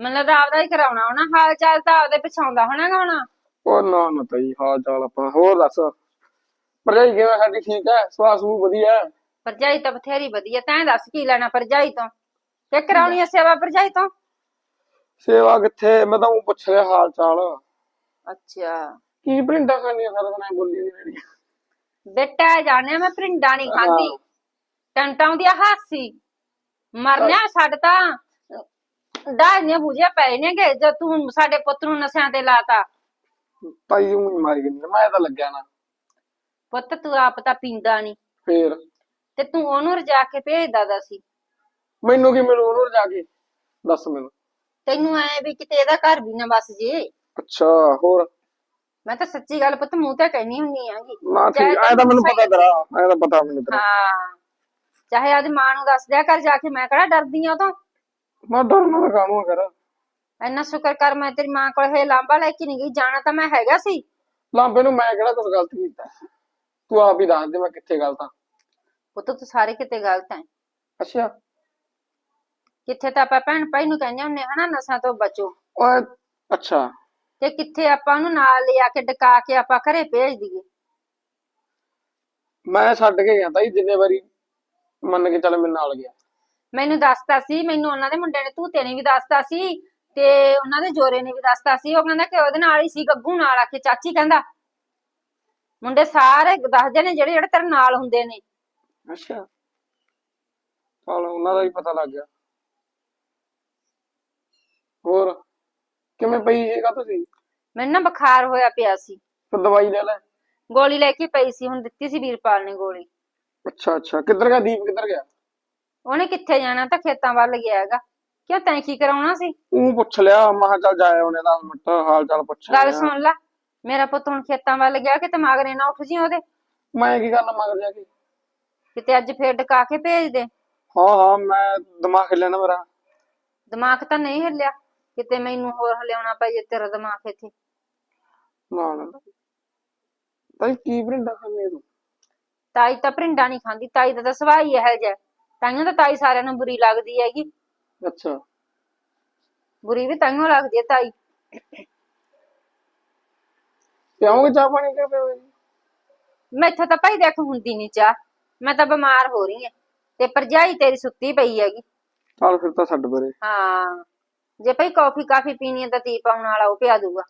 ਮੈਨੂੰ ਲੱਗਦਾ ਆਪਦਾ ਹੀ ਕਰਾਉਣਾ ਹੋਣਾ ਹਾਲ ਚਾਲ ਤਾਂ ਆਪਦੇ ਪਿਛਾਉਂਦਾ ਹੋਣਾ ਹੁਣ
ਉਹ ਨਾ ਨਾ ਤਾਈ ਹਾਂ ਚੱਲ ਆਪਾਂ ਹੋਰ ਦੱਸ? ਭਰਜਾਈ ਕਿਵੇਂ ਸਾਡੀ ਠੀਕ ਹੈ? ਸਵਾਸ ਨੂੰ ਵਧੀਆ ਹੈ?
ਭਰਜਾਈ ਤਾਂ ਬਥੇਰੀ ਵਧੀਆ ਤੈਂ ਦੱਸ ਕੀ ਲੈਣਾ ਭਰਜਾਈ ਤੋਂ? ਤੇ ਕਰਾਉਣੀ ਆ ਸੇਵਾ ਭਰਜਾਈ ਤੋਂ?
ਸੇਵਾ ਕਿੱਥੇ? ਮੈਂ ਤਾਂ ਉਹ ਪੁੱਛ ਰਿਹਾ ਹਾਲ ਚਾਲ।
ਅੱਛਾ।
ਕੀ ਪ੍ਰਿੰਟਾਂ ਖਾਣੀਆਂ ਸਾਰਾ ਦਿਨ ਐਂ ਬੋਲੀ ਮੇਰੀ?
ਬੇਟਾ ਜਾਣਿਆ ਮੈਂ ਪ੍ਰਿੰਡਾ ਨਹੀਂ ਖਾਂਦੀ। ਟੰਟਾਂ ਦੀ ਹਾਸੀ। ਮਰਨਿਆ ਛੱਡ ਤਾਂ ਦਾਜ ਨੇ ਬੁਝਿਆ ਪਏ ਨੇਗੇ ਜਦ ਤੂੰ ਸਾਡੇ ਪੁੱਤ ਨੂੰ ਨਸ਼ਿਆਂ ਤੇ ਲਾਤਾ।
ਤਾਈ ਉਹ ਮਾਰੀ ਗਈ ਮੈਂ ਤਾਂ ਲੱਗਿਆ ਨਾ।
ਪੁੱਤ ਤੂੰ ਆਪ ਤਾਂ ਪੀਂਦਾ ਨਹੀਂ।
ਫੇਰ?
ਤੇ ਤੂੰ ਉਹਨੂੰ ਰਜਾ ਕੇ ਭੇਜਦਾ ਦਾ ਸੀ।
ਮੈਨੂੰ ਕੀ ਮਿਲੂ ਉਹਨੂੰ ਜਾ ਕੇ? ਦੱਸ ਮੈਨੂੰ।
ਤੈਨੂੰ ਐ ਵੀ ਕਿਤੇ ਇਹਦਾ ਘਰ ਵੀ ਨਾ ਬਸ ਜੇ।
ਅੱਛਾ ਹੋਰ?
ਮੈਂ ਤਾਂ ਸੱਚੀ ਗੱਲ ਪੁੱਤ ਮੂੰਹ ਤੇ ਕਹਿਣੀ ਹੁੰਨੀ ਆਂਗੀ।
ਨਾ ਠੀਕ ਐ ਤਾਂ ਮੈਨੂੰ ਪਤਾ ਤੇਰਾ ਐ ਤਾਂ ਪਤਾ ਮੈਨੂੰ ਤੇਰਾ।
ਹਾਂ। ਚਾਹੇ ਆਦੀ ਮਾਂ ਨੂੰ ਦੱਸ ਦਿਆ ਕਰ ਜਾ ਕੇ ਮੈਂ ਕਿਹੜਾ ਡਰਦੀ ਆ ਤੋਂ?
ਮੈਂ ਡਰਨਾ ਦਾ ਕਾਹਨੂੰ ਆ ਕਰ।
ਇੰਨਾ ਸ਼ੁਕਰ ਕਰ ਮੈਂ ਤੇਰੀ ਮਾਂ ਕੋਲ ਇਹ ਲਾਂਬਾ ਲੈ ਕੇ ਨਹੀਂ ਗਈ ਜਾਣਾ ਤਾਂ ਮੈਂ ਹੈਗਾ ਸੀ।
ਲਾਂਬੇ ਨੂੰ ਮੈਂ ਕਿਹੜਾ ਕੁਝ ਗਲਤ ਕੀਤਾ? ਤੂੰ ਆਪ ਹੀ ਦੱਸ ਦੇ ਮੈਂ ਕਿੱਥੇ ਗਲਤ ਆ
ਪੁੱਤ ਤੂੰ ਸਾਰੇ ਕਿਤੇ ਗਲਤ ਐ
ਅੱਛਾ।
ਕਿੱਥੇ ਤਾਂ ਆਪਾਂ ਭੈਣ ਭਾਈ ਨੂੰ ਕਹਿੰਦੇ ਹੁੰਨੇ ਹਨਾ ਨਸ਼ਾ ਤੋਂ ਬਚੋ।
ਓਏ ਅੱਛਾ।
ਤੇ ਕਿੱਥੇ ਆਪਾਂ ਉਹਨੂੰ ਨਾਲ ਲਿਆ ਕੇ ਡਕਾ ਕੇ ਆਪਾਂ ਘਰੇ ਭੇਜ ਦਈਏ।
ਮੈਂ ਛੱਡ ਕੇ ਗਿਆ ਤਾਈ ਜਿੰਨੇ ਵਾਰੀ ਮੰਨ ਕੇ ਚੱਲ ਮੇਰੇ ਨਾਲ ਗਿਆ।
ਮੈਨੂੰ ਦੱਸਤਾ ਸੀ ਮੈਨੂੰ ਉਹਨਾਂ ਦੇ ਮੁੰਡੇ ਨੇ ਧੂਤੇ ਨੇ ਵੀ ਦੱਸਤਾ ਸੀ। ਤੇ ਉਹਨਾਂ ਦੇ ਜੋਰੇ ਨੇ ਵੀ ਦੱਸਤਾ ਸੀ ਉਹ ਕਹਿੰਦਾ ਕਿ ਉਹਦੇ ਨਾਲ ਹੀ ਸੀ ਗੱਗੂ ਨਾਲ ਆ ਕੇ ਚਾਚੀ ਕਹਿੰਦਾ ਮੁੰਡੇ ਸਾਰੇ ਦੱਸਦੇ ਨੇ ਜਿਹੜੇ ਜਿਹੜੇ ਤੇਰੇ ਨਾਲ ਹੁੰਦੇ ਨੇ।
ਅੱਛਾ। ਚਲ ਉਹਨਾਂ ਦਾ ਵੀ ਪਤਾ ਲੱਗ ਗਿਆ। ਹੋਰ ਕਿਵੇਂ ਪਈ ਜੇਗਾ ਤੁਸੀਂ?
ਮੈਨੂੰ ਨਾ ਬੁਖਾਰ ਹੋਇਆ ਪਿਆ ਸੀ।
ਫਿਰ ਦਵਾਈ ਲੈ ਲੈ।
ਗੋਲੀ ਲੈ ਕੇ ਪਈ ਸੀ ਹੁਣ ਦਿੱਤੀ ਸੀ ਵੀਰਪਾਲ ਨੇ ਗੋਲੀ।
ਅੱਛਾ ਅੱਛਾ। ਕਿੱਧਰ ਗਿਆ ਦੀਪ ਕਿੱਧਰ ਗਿਆ?
ਉਹਨੇ ਕਿੱਥੇ ਜਾਣਾ ਤਾਂ ਖੇਤਾਂ ਵੱਲ ਗਿਆ ਹੈਗਾ। ਕਿਉਂ ਤੈਂ ਕੀ ਕਰਾਉਣਾ ਸੀ?
ਉਹ ਪੁੱਛ ਲਿਆ ਮਹਾ ਚੱਲ ਜਾਇਆ ਉਹਨੇ 10 ਮਿੰਟ ਹਾਲ ਚਾਲ ਪੁੱਛ
ਗੱਲ। ਸੁਣ ਲੈ ਮੇਰਾ ਪੁੱਤ ਹੁਣ ਖੇਤਾਂ ਵੱਲ ਗਿਆ ਕਿਤੇ ਮਗਰੇ ਨਾ ਉੱਠ ਜੀ ਉਹਦੇ?
ਮੈਂ ਕੀ ਕਰਨਾ ਮਗਰ ਜਾ ਕੇ?
ਕਿਤੇ ਅੱਜ ਫੇਰ ਡਕਾ ਕੇ ਭੇਜ ਦੇ।
ਹਾਂ ਹਾਂ ਮੈਂ ਦਿਮਾਗ ਹਿੱਲਿਆ ਨਾ ਮੇਰਾ।
ਦਿਮਾਗ ਤਾਂ ਨਹੀਂ ਹਿੱਲਿਆ ਕਿਤੇ ਮੈਨੂੰ ਹੋਰ ਹਲਿਆਉਣਾ ਪੈ ਜੇ ਤੇਰਾ ਦਿਮਾਗ ਇੱਥੇ।
ਨਾ ਨਾ ਤਾਈ ਕੀ ਭਰਿੰਡਾ ਖਾਂਦੇ ਤੂੰ?
ਤਾਈ ਤਾਂ ਭਰਿੰਡਾ ਨਹੀਂ ਖਾਂਦੀ ਤਾਈ ਦਾ ਤਾਂ ਹੀ ਇਹੋ ਜਿਹਾ। ਤਾਈਆਂ ਤਾਂ ਤਾਈ ਸਾਰਿਆਂ ਨੂੰ ਬੁਰੀ ਲੱਗਦੀ ਹੈਗੀ।
ਅੱਛਾ।
ਬੁਰੀ ਵੀ ਤਾਈਆਂ ਲੱਗਦੀ ਹੈ ਤਾਈ।
ਪਿਆਉਂਗੇ ਚਾਹ ਪਾਣੀ ਕਿ ਪਿਓ
ਮੈਥੋਂ ਤਾਂ ਭਾਈ ਦੇਖ ਹੁੰਦੀ ਨਹੀਂ ਚਾਹ। ਮੈਂ ਤਾਂ ਬਿਮਾਰ ਹੋ ਰਹੀ ਹਾਂ ਤੇ ਪਰਜਾਈ ਤੇਰੀ ਸੁੱਤੀ ਪਈ ਹੈਗੀ।
ਚੱਲ ਫਿਰ ਤਾਂ ਛੱਡ ਪਰੇ।
ਹਾਂ। ਜੇ ਭਾਈ ਕਾਫੀ ਕਾਫੀ ਪੀਣੀ ਹੈ ਤਾਂ ਤੀ ਪਾਉਣ ਵਾਲਾ ਉਹ ਪਿਆ ਦੂਗਾ।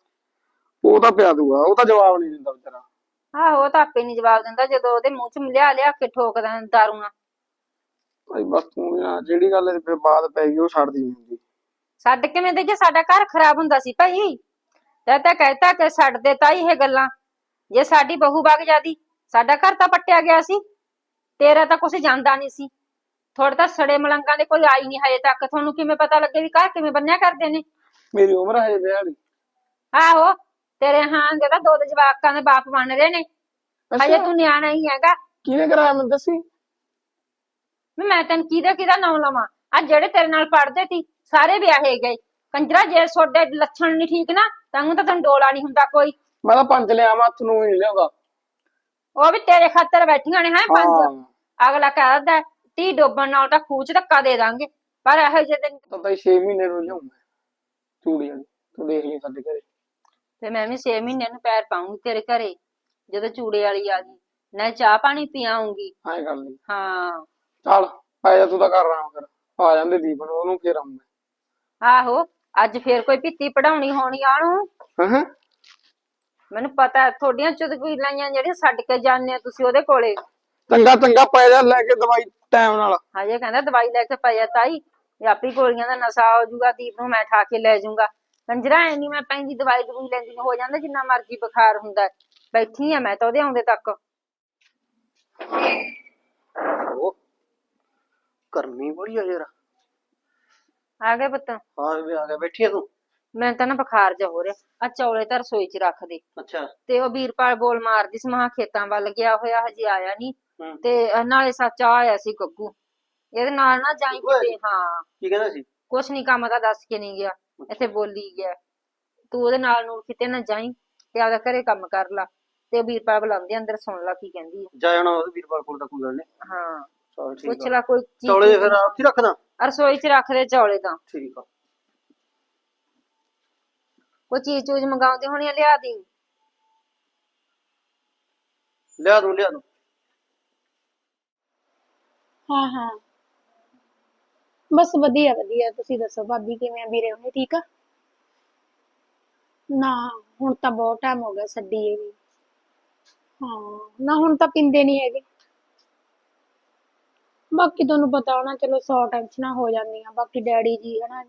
ਉਹ ਤਾਂ ਪਿਆ ਦੂਗਾ। ਉਹ ਤਾਂ ਜਵਾਬ ਨਹੀਂ ਦਿੰਦਾ ਵਿਚਾਰਾ।
ਆਹੋ ਉਹ ਤਾਂ ਆਪੇ ਨਹੀਂ ਜਵਾਬ ਦਿੰਦਾ। ਜਦੋਂ ਉਹਦੇ ਮੂੰਹ 'ਚ ਲਿਆ ਲਿਆ ਕੇ ਠੋਕਦਾ ਦਾਰੂਆਂ।
ਭਾਈ ਬਸ ਤੂੰ ਨਾ ਜਿਹੜੀ ਗੱਲ ਤੇ ਫਿਰ ਬਾਤ ਪੈ ਗਈ ਉਹ ਛੱਡਦੀ ਨਹੀਂ ਹੁੰਦੀ
ਛੱਡ ਕਿਵੇਂ ਦੇ ਜੇ ਸਾਡਾ ਘਰ ਖਰਾਬ ਹੁੰਦਾ ਸੀ ਭਾਈ। ਤੇ ਤਾਂ ਕਹਿਤਾ ਕਿ ਛੱਡ ਦੇ ਤਾਈ ਇਹ ਗੱਲਾਂ। ਜੇ ਸਾਡੀ ਬਹੂ ਵਗ ਜਾਂਦੀ ਸਾਡਾ ਘਰ ਤਾਂ ਪੱਟਿਆ ਗਿਆ ਸੀ। ਤੇਰਾ ਤਾਂ ਕੁਛ ਜਾਂਦਾ ਨਹੀਂ ਸੀ। ਥੋੜੇ ਤਾਂ ਸੜੇ ਮਲੰਗਾਂ ਦੇ ਕੋਈ ਆਈ ਨਹੀਂ ਹਜੇ ਤੱਕ। ਤੁਹਾਨੂੰ ਕਿਵੇਂ ਪਤਾ ਲੱਗੇ ਵੀ ਘਰ ਕਿਵੇਂ ਬੰਨਿਆ ਕਰਦੇ ਨੇ?
ਮੇਰੀ ਉਮਰ ਹੈ ਵਿਆਹ ਦੀ
ਆਹੋ ਤੇਰੇ ਹਾਂ ਜਿਹੜਾ ਦੋ ਦੇ ਜਵਾਕਾਂ ਦੇ ਬਾਪ ਬਣ ਰਹੇ ਨੇ। ਹਜੇ ਤੂੰ ਨਿਆਣਾ ਹੀ ਹੈਗਾ।
ਕਿਹਨੇ ਕਰਾਇਆ ਮੈਨੂੰ ਦੱਸੀ।
ਵੀ ਮੈਂ ਤੈਨੂੰ ਕਿਹਦਾ ਕਿਹਦਾ ਨਾਮ ਲਵਾਂ? ਆ ਜਿਹੜੇ ਤੇਰੇ ਨਾਲ ਪੜਦੇ ਸੀ ਸਾਰੇ ਵਿਆਹੇ ਗਏ। ਕੰਜਰਾ ਜੇ ਤੁਹਾਡੇ ਲੱਛਣ ਨਹੀਂ ਠੀਕ ਨਾ ਤਾਂ ਤਾਂ ਤੈਨੂੰ ਡੋਲਾ ਨਹੀਂ ਹੁੰਦਾ ਕੋਈ।
ਮੈਂ ਤਾਂ ਪੰਜ ਲਿਆ ਮੈਂ ਹੱਥ ਨੂੰ ਹੀ ਲਿਆਉਂਦਾ।
ਉਹ ਵੀ ਤੇਰੇ ਖਾਤਰ ਬੈਠੀਆਂ ਨੇ ਹੈ ਪੰਜ।
ਹਾਂ।
ਅਗਲਾ ਕਹਿੰਦਾ ਤੀ ਡੋਬਣ ਨਾਲ ਤਾਂ ਖੂਚ ਧੱਕਾ ਦੇ ਦਾਂਗੇ। ਪਰ ਇਹੋ ਜਿਹੇ ਦਿਨ
ਤਾਂ ਤਾਈ 6 ਮਹੀਨੇ ਨੂੰ ਲਿਆਉਂਦਾ ਚੂੜੀ ਵਾਲੀ ਤੂੰ ਦੇਖ ਲਈ ਸਾਡੇ ਘਰੇ।
ਤੇ ਮੈਂ ਵੀ 6 ਮਹੀਨਿਆਂ ਨੂੰ ਪੈਰ ਪਾਉਂਗੀ ਤੇਰੇ ਘਰੇ ਜਦੋਂ ਚੂੜੇ ਵਾਲੀ ਆ ਗਈ। ਨਾ ਚਾਹ ਪਾਣੀ ਪੀਆਉਂਗੀ
ਐਂ ਕਰ ਲਈ।
ਹਾਂ।
ਚੱਲ ਆ ਜਾ ਤੂੰ ਤਾਂ ਕਰ ਰਹਾ ਫਿਰ ਆ ਜਾਂਦੇ ਦੀਪ ਨੂੰ ਉਹਨੂੰ ਫੇਰ ਆਉਂਦਾ।
ਆਹੋ ਅੱਜ ਫੇਰ ਕੋਈ ਭਿੱਤੀ ਪੜਾਉਣੀ ਹੋਣੀ ਆਣੂ
ਹਾਂ
ਮੈਨੂੰ ਪਤਾ ਹੈ, ਤੁਹਾਡੀਆਂ ਚੁਦਕੀਲਾਈਆਂ ਜਿਹੜੀਆਂ ਛੱਡ ਕੇ ਜਾਂਦੇ ਆ ਤੁਸੀਂ ਉਹਦੇ ਕੋਲੇ।
ਚੰਗਾ ਚੰਗਾ ਪੈ ਜਾ ਲੈ ਕੇ ਦਵਾਈ ਟਾਈਮ ਨਾਲ।
ਹਜੇ ਕਹਿੰਦਾ ਦਵਾਈ ਲੈ ਕੇ ਪਿਆ ਤਾਈ ਵੀ ਆਪੀ ਗੋਲੀਆਂ ਦਾ ਨਸ਼ਾ ਹੋ ਜਾਊਗਾ ਦੀਪ ਨੂੰ ਮੈਂ ਠਾ ਕੇ ਲੈ ਜਾਊਗਾ। ਕੰਜਰਾ ਐ ਨਹੀਂ ਮੈਂ ਪੈਂਦੀ ਦਵਾਈ ਦਵਾਈ ਲੈਂਦੀ ਨੂੰ ਹੋ ਜਾਂਦਾ ਜਿੰਨਾ ਮਰਜ਼ੀ ਬੁਖਾਰ ਹੁੰਦਾ। ਹੈ। ਬੈਠੀ ਆ ਮੈਂ ਤਾਂ ਉਹਦੇ ਆਉਂਦੇ ਤੱਕ।
ਗਰਮੀ ਬੜੀ ਆ ਯਾਰ।
ਆ ਗਏ ਪੁੱਤ।
ਹਾਂ ਵੀ ਆ ਗਿਆ ਬੈਠੀ ਆ ਤੂੰ?
ਮੈਂ ਤਾਂ ਨਾ ਬੁਖਾਰ ਜਾ ਹੋ ਰਿਹਾ। ਆ ਚੌਲੇ ਤਾਂ ਰਸੋਈ 'ਚ ਰੱਖ ਦੇ।
ਅੱਛਾ।
ਤੇ ਉਹ ਵੀਰਪਾਲ ਬੋਲ ਮਾਰਦੀ ਸੀ ਮਹਾ ਖੇਤਾਂ ਵੱਲ ਗਿਆ ਹੋਇਆ ਹਜੇ ਆਇਆ ਨਹੀਂ
ਹੂੰ।
ਤੇ ਅਹ ਨਾਲੇ ਸੱਚ ਆਇਆ ਸੀ ਗੱਗੂ। ਇਹਦੇ ਨਾਲ ਨਾ ਜਾਈ
ਓਏ।
ਕਿਤੇ ਹਾਂ।
ਕੀ ਕਹਿੰਦਾ ਸੀ?
ਕੁਛ ਨਹੀਂ ਕੰਮ ਦਾ ਦੱਸ ਕੇ ਨਹੀਂ ਗਿਆ। ਇੱਥੇ ਬੋਲੀ ਗਿਆ। ਤੂੰ ਉਹਦੇ ਨਾਲ ਨੂੰ ਕਿਤੇ ਨਾ ਜਾਈ ਤੇ ਆਪਦਾ ਘਰੇ ਕੰਮ ਕਰ ਲਾ। ਤੇ ਵੀਰਪਾਲ ਬੁਲਾਉਂਦੀ ਆ, ਅੰਦਰ ਸੁਣ ਲਾ ਕੀ ਕਹਿੰਦੀ ਹੈ
ਜਾ ਜਾਣਾ ਉਹ ਵੀਰਪਾਲ ਕੋਲ ਤਾਂ ਕੋਈ ਗੱਲ ਨਹੀਂ
ਹਾਂ।
ਚਲ
ਪੁੱਛ
ਠੀਕ
ਲਾ ਕੋਈ ਚੀਜ਼
ਚੌਲੇ ਫਿਰ ਉੱਥੇ ਹੀ ਰੱਖਦਾ
ਰਸੋਈ 'ਚ ਰੱਖ ਦੇ ਚੌਲੇ ਤਾਂ।
ਠੀਕ ਆ।
ਕੋਈ ਚੀਜ਼ ਚੂਜ਼ ਮੰਗਾਉਂਦੀ ਹੋਣੀ ਆ, ਲਿਆ ਦੀ।
ਲਿਆ ਦੂੰ ਲਿਆ ਦੂੰ।
ਹਾਂ ਹਾਂ। ਬਸ ਵਧੀਆ ਵਧੀਆ। ਤੁਸੀਂ ਦੱਸੋ ਭਾਬੀ ਕਿਵੇਂ ਆ? ਵੀਰੇ ਉਹਨੇ ਠੀਕ ਆ? ਨਾ ਹੁਣ ਤਾਂ ਬਹੁਤ ਟਾਈਮ ਹੋ ਗਿਆ ਛੱਡੀ ਹੈਗੀ ਹਾਂ ਨਾ ਹੁਣ ਤਾਂ ਪਿੰਦੇ ਨਹੀਂ ਹੈਗੇ। ਬਾਕੀ ਤੁਹਾਨੂੰ ਪਤਾ ਹੋਣਾ ਚਲੋ ਸੌ ਟੈਨਸ਼ਨਾਂ ਹੋ ਜਾਂਦੀਆਂ। ਬਾਕੀ ਡੈਡੀ ਜੀ ਹਨਾ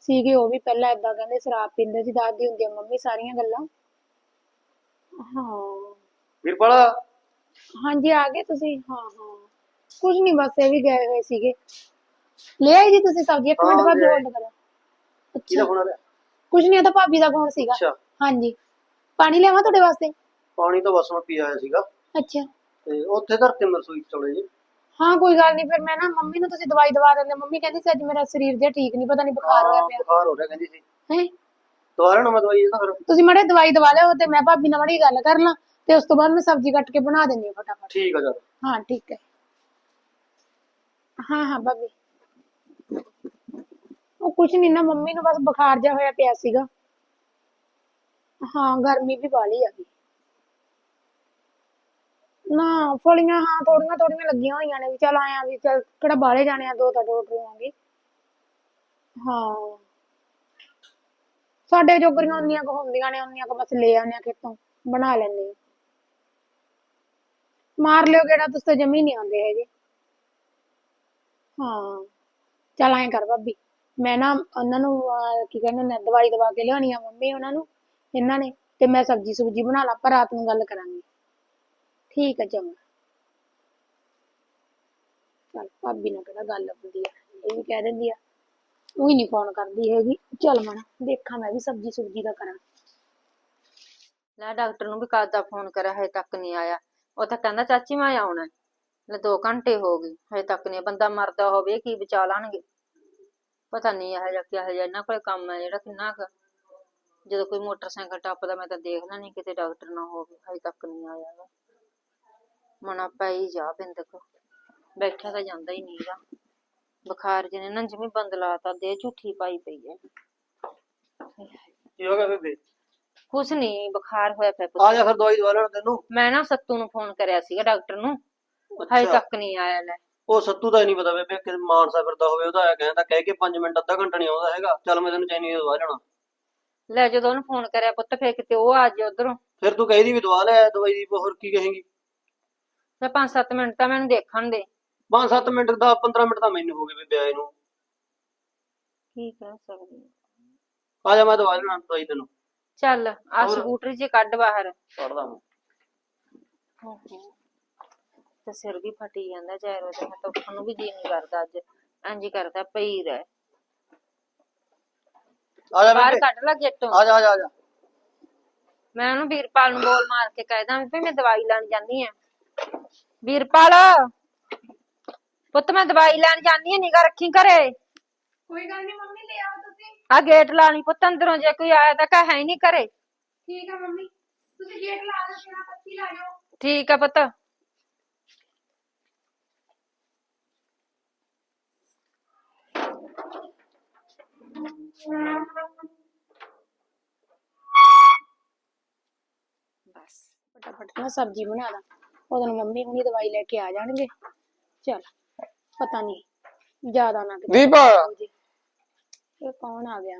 ਸੀਗੇ ਉਹ ਵੀ ਪਹਿਲਾਂ ਏਦਾਂ ਕਹਿੰਦੇ ਸ਼ਰਾਬ ਪੀਂਦੇ ਸੀ ਦਾਦੀ ਹੁੰਦੀ ਆ ਮੰਮੀ ਸਾਰੀਆਂ ਗੱਲਾਂ। ਹਾਂ।
ਵੀਰਪਾਲ?
ਹਾਂਜੀ ਆ ਗਏ ਤੁਸੀਂ? ਹਾਂ ਹਾਂ। ਕੁਝ ਨਹੀਂ ਬਸ ਇਹ ਵੀ ਗਏ ਹੋਏ ਸੀਗੇ। ਲੈ ਆਏ ਜੀ ਤੁਸੀਂ ਸਬਜ਼ੀ? ਇੱਕ ਮਿੰਟ ਬਾਅਦ। ਹੋਲਡ ਕਰੋ।
ਕਿਹਦਾ
ਅੱਛਾ
ਫੋਨ ਆ ਰਿਹਾ?
ਕੁਝ ਨਹੀਂ ਇਹ ਤਾਂ ਭਾਬੀ ਦਾ ਫੋਨ ਸੀਗਾ।
ਅੱਛਾ।
ਹਾਂਜੀ। ਪਾਣੀ ਲਿਆਵਾਂ ਤੁਹਾਡੇ ਵਾਸਤੇ?
ਪਾਣੀ ਤਾਂ ਬਸ ਮੈਂ ਪੀ ਆਇਆ ਸੀਗਾ।
ਅੱਛਾ।
ਤੇ ਉੱਥੇ ਧਰਤੇ ਮੈਂ ਰਸੋਈ 'ਚ ਚੌਲੇ ਜੀ।
ਹਾਂ ਕੋਈ ਗੱਲ ਨਹੀਂ ਫਿਰ ਮੈਂ ਨਾ ਮੰਮੀ ਨੂੰ ਤੁਸੀਂ ਦਵਾਈ ਦਵਾ ਦਿੰਦੇ ਮੰਮੀ ਕਹਿੰਦੀ ਸੀ ਅੱਜ ਮੇਰਾ ਸਰੀਰ ਜਿਹਾ ਠੀਕ ਨਹੀਂ ਪਤਾ ਨਹੀਂ ਬੁਖਾਰ ਹੋਇਆ ਪਿਆ।
ਬੁਖਾਰ ਹੋ ਰਿਹਾ ਕਹਿੰਦੀ ਸੀ।
ਹੈ?
ਦੁਬਾਰਾ ਨਾ ਮੈਂ ਦਵਾਈ ਇਹ ਤਾਂ ਫਿਰ।
ਤੁਸੀਂ ਮਾੜੇ ਦਵਾਈ ਦਵਾ ਲਿਓ ਤੇ ਮੈਂ ਭਾਬੀ ਨਾਲ ਮਾੜੀ ਗੱਲ ਕਰ ਲਾਂ ਤੇ ਉਸ ਤੋਂ ਬਾਅਦ ਮੈਂ ਸਬਜ਼ੀ ਕੱਟ ਕੇ ਬਣਾ ਦਿੰਦੀ ਹਾਂ ਫਟਾਫਟ।
ਠੀਕ ਆ ਚੱਲ।
ਹਾਂ ਠੀਕ ਹੈ। ਹਾਂ ਹਾਂ ਭਾਬੀ। ਉਹ ਕੁਛ ਨਹੀਂ ਨਾ ਮੰਮੀ ਨੂੰ ਬਸ ਬੁਖਾਰ ਜਿਹਾ ਹੋਇਆ ਪਿਆ ਸੀਗਾ। ਹਾਂ ਗਰਮੀ ਵੀ ਵਾਲੀ ਆ ਗਈ। ਨਾ ਫਲੀਆਂ ਹਾਂ ਥੋੜੀਆਂ ਥੋੜੀਆਂ ਲੱਗੀਆਂ ਹੋਈਆਂ ਨੇ ਵੀ ਚਲ ਆਇਆ ਵੀ ਚਲ ਕਿਹੜਾ ਬਾਹਲੇ ਜਾਣੇ ਆ ਦੋ ਤਾਂ ਡੋਟ ਰੂਆਂਗੇ ਹਾਂ। ਸਾਡੇ ਜੋਗਰੀਆਂ ਉਨੀਆਂ ਕੁ ਹੁੰਦੀਆਂ ਨੇ ਉਨੀਆਂ ਕੁ ਬਸ ਲੈ ਆਉਂਦੇ ਆ ਖੇਤੋਂ ਬਣਾ ਲੈਂਦੇ ਮਾਰ ਲਿਓ ਕਿਹੜਾ ਤੁਸੀਂ ਤਾਂ ਜਮੀ ਨਹੀਂ ਆਉਂਦੇ ਹੈਗੇ। ਹਾਂ। ਚੱਲ ਐਂ ਕਰ ਭਾਬੀ ਮੈਂ ਨਾ ਉਹਨਾਂ ਨੂੰ ਕੀ ਕਹਿੰਦੇ ਨੇ ਦਵਾਈ ਦਵਾ ਕੇ ਲਿਆਉਣੀ ਆ ਮੰਮੀ ਉਹਨਾਂ ਨੂੰ ਇਹਨਾਂ ਨੇ ਤੇ ਮੈਂ ਸਬਜੀ ਸੁਬਜੀ ਬਣਾ ਲਾ ਪਰ ਰਾਤ ਨੂੰ ਗੱਲ ਕਰਾਂਗੇ। ਠੀਕ ਹੈ ਚੰਗਾ। ਚੱਲ, ਭਾਬੀ ਨਾਲ ਕਿਹੜਾ ਗੱਲ ਹੁੰਦੀ ਆ, ਇਹ ਵੀ ਕਹਿ ਦਿੰਦੀ ਆ। ਉਹੀ ਨਹੀਂ ਫੋਨ ਕਰਦੀ ਹੈਗੀ। ਚੱਲ ਮਣਾ ਦੇਖਾਂ ਮੈਂ ਵੀ ਸਬਜੀ ਸੁਬਜੀ ਦਾ ਕਰਾਂ।
ਲੈ ਡਾਕਟਰ ਨੂੰ ਵੀ ਕਦ ਦਾ ਫੋਨ ਕਰਿਆ, ਹਜੇ ਤੱਕ ਨਹੀਂ ਆਇਆ। ਉਹ ਤਾਂ ਕਹਿੰਦਾ, ਚਾਚੀ ਮੈਂ ਆਉਣਾ ਹੈ। ਲੈ 2 ਘੰਟੇ ਹੋ ਗਏ, ਹਜੇ ਤੱਕ ਨਹੀਂ ਬੰਦਾ ਮਰਦਾ ਹੋਵੇ, ਕੀ ਬਚਾ ਲਾਣਗੇ? ਪਤਾ ਨਹੀਂ ਇਹ ਜਿਹਾ ਕਿਹਾ ਜਿਹਾ, ਇਹਨਾਂ ਕੋਲ ਕੰਮ ਹੈ ਜਿਹੜਾ ਕਿੰਨਾ ਕੁ। ਜਦੋਂ ਕੋਈ ਮੋਟਰਸਾਈਕਲ ਟੱਪਦਾ, ਮੈਂ ਤਾਂ ਦੇਖਣਾ ਨਹੀਂ ਕਿਤੇ ਡਾਕਟਰ ਨਾ ਹੋਵੇ, ਹਜੇ ਤੱਕ ਨਹੀਂ ਆਇਆ। ਗਾ ਮਨਾ ਪਈ ਜਾ ਬਿੰਦਕ। ਬੈਠਿਆ ਤਾਂ ਜਾਂਦਾ ਹੀ ਨਹੀਂਗਾ ਬੁਖਾਰ ਜਿਹਨੇ ਨਾ ਜਿਵੇਂ ਬੰਦ ਲਾਤਾ ਦੇ ਝੂਠੀ ਪਾਈ ਪਈ ਹੈ
ਕੀ ਹੋ ਗਿਆ ਬੇਬੇ
ਕੁਛ ਨਹੀਂ ਬੁਖਾਰ ਹੋਇਆ ਪਿਆ
ਆ
ਪੁੱਤ।
ਜਾ ਫਿਰ ਦਵਾਈ ਦਵਾ ਲੈਣ ਤੈਨੂੰ।
ਮੈਂ ਨਾ ਸੱਤੂ ਨੂੰ ਫੋਨ ਕਰਿਆ ਸੀਗਾ ਡਾਕਟਰ ਨੂੰ। ਹਜੇ
ਅੱਛਾ
ਤੱਕ ਨਹੀਂ ਆਇਆ ਲੈ।
ਉਹ ਸੱਤੂ ਦਾ ਹੀ ਨਹੀਂ ਪਤਾ ਬੇਬੇ ਕਿ ਮਾਨਸਾ ਫਿਰਦਾ ਹੋਵੇ ਉਹਦਾ ਆਇਆ ਕਹਿੰਦਾ ਕਹਿ ਕੇ 5 ਮਿੰਟ ਅੱਧਾ ਘੰਟਾ ਨਹੀਂ ਆਉਂਦਾ ਹੈਗਾ। ਚੱਲ ਮੈਂ ਤੈਨੂੰ ਚੈਨੀ ਦਵਾ ਲੈਣਾ।
ਲੈ ਜਦੋਂ ਉਹਨੂੰ ਫੋਨ ਕਰਿਆ ਪੁੱਤ ਫੇਰ ਕਿਤੇ ਉਹ ਆ ਜਾਏ ਉਧਰੋਂ।
ਫਿਰ ਤੂੰ ਕਹਿਦੀ ਵੀ ਦਵਾ ਲੈ ਦਵਾਈ ਦੀ ਹੋਰ ਕੀ ਕਹੇਂਗੀ?
ਤੇ 5-7 ਮਿੰਟ ਤਾਂ ਮੈਨੂੰ ਦੇਖਣ ਦੇ।
5-7 ਮਿੰਟ ਦਾ 15 ਮਿੰਟ ਤਾਂ ਮੈਨੂੰ ਹੋ ਗਏ ਬੇਬੇ ਆਏ ਨੂੰ।
ਕੀ ਕਹਿ ਸਕਦੀ ਹਾਂ।
ਆ ਜਾ ਮੈਂ ਦਵਾ ਲੈਣਾ ਦਵਾਈ ਤੈਨੂੰ।
ਚੱਲ ਆ
ਹੋਰ?
ਸਕੂਟਰੀ 'ਚ ਕੱਢ ਬਾਹਰ।
ਪੜਦਾ ਮੈਂ।
ਤੇ ਸਿਰ ਵੀ ਫਟੀ ਜਾਂਦਾ ਚਿਹਰੇ ਤੇ ਮੈਂ ਤਾਂ ਉੱਠਣ ਨੂੰ ਵੀ ਜੀ ਨਹੀਂ ਕਰਦਾ ਅੱਜ। ਇੰਜ ਹੀ ਕਰਦਾ ਪਈ ਰਹਿ।
ਆ ਜਾ
ਬਾਹਰ
ਬੇਬੇ।
ਕੱਢ ਲਾ ਗੇਟੋਂ
ਆ ਜਾ ਆ ਜਾ ਆ ਜਾ।
ਮੈਂ ਉਹਨੂੰ ਵੀਰਪਾਲ ਨੂੰ ਬੋਲ ਮਾਰ ਕੇ ਕਹਿਦਾ ਵੀ ਮੈਂ ਦਵਾਈ ਲੈਣ ਜਾਨੀ ਆ। ਵੀਰਪਾਲ ਪੁੱਤ ਮੈਂ ਦਵਾਈ ਲੈਣ ਜਾਨੀ ਆ ਨਿਗਾ ਰੱਖੀ ਘਰੇ।
ਕੋਈ ਗੱਲ ਨਹੀਂ ਮੰਮੀ ਲੈ ਆਓ ਤੁਸੀਂ।
ਆ ਗੇਟ ਲਾਣੀ ਪੁੱਤ ਅੰਦਰੋਂ ਜੇ ਕੋਈ ਆਇਆ ਤਾਂ ਕਹ ਹੈ ਹੀ ਨਹੀਂ ਘਰੇ।
ਠੀਕ ਹੈ ਮੰਮੀ ਤੁਸੀਂ ਗੇਟ ਲਾ ਦਿਓ ਤੇਰਾ ਪੱਤੀ ਲਾ ਜਾਓ
ਠੀਕ ਆ ਪੁੱਤ। ਬਸ
ਫਟਾਫਟ ਨਾ ਸਬਜ਼ੀ ਬਣਾ ਦਾਂ ਉਦੋਂ ਮੰਮੀ ਹੁਣੀ ਦਵਾਈ ਲੈ ਕੇ ਆ ਜਾਣਗੇ। ਚਲ ਪਤਾ ਨਹੀਂ ਜ਼ਿਆਦਾ ਨਾ ਕਿਤੇ
ਦੀਪ!
ਹੋ ਜੇ। ਇਹ ਕੌਣ ਆ ਗਿਆ?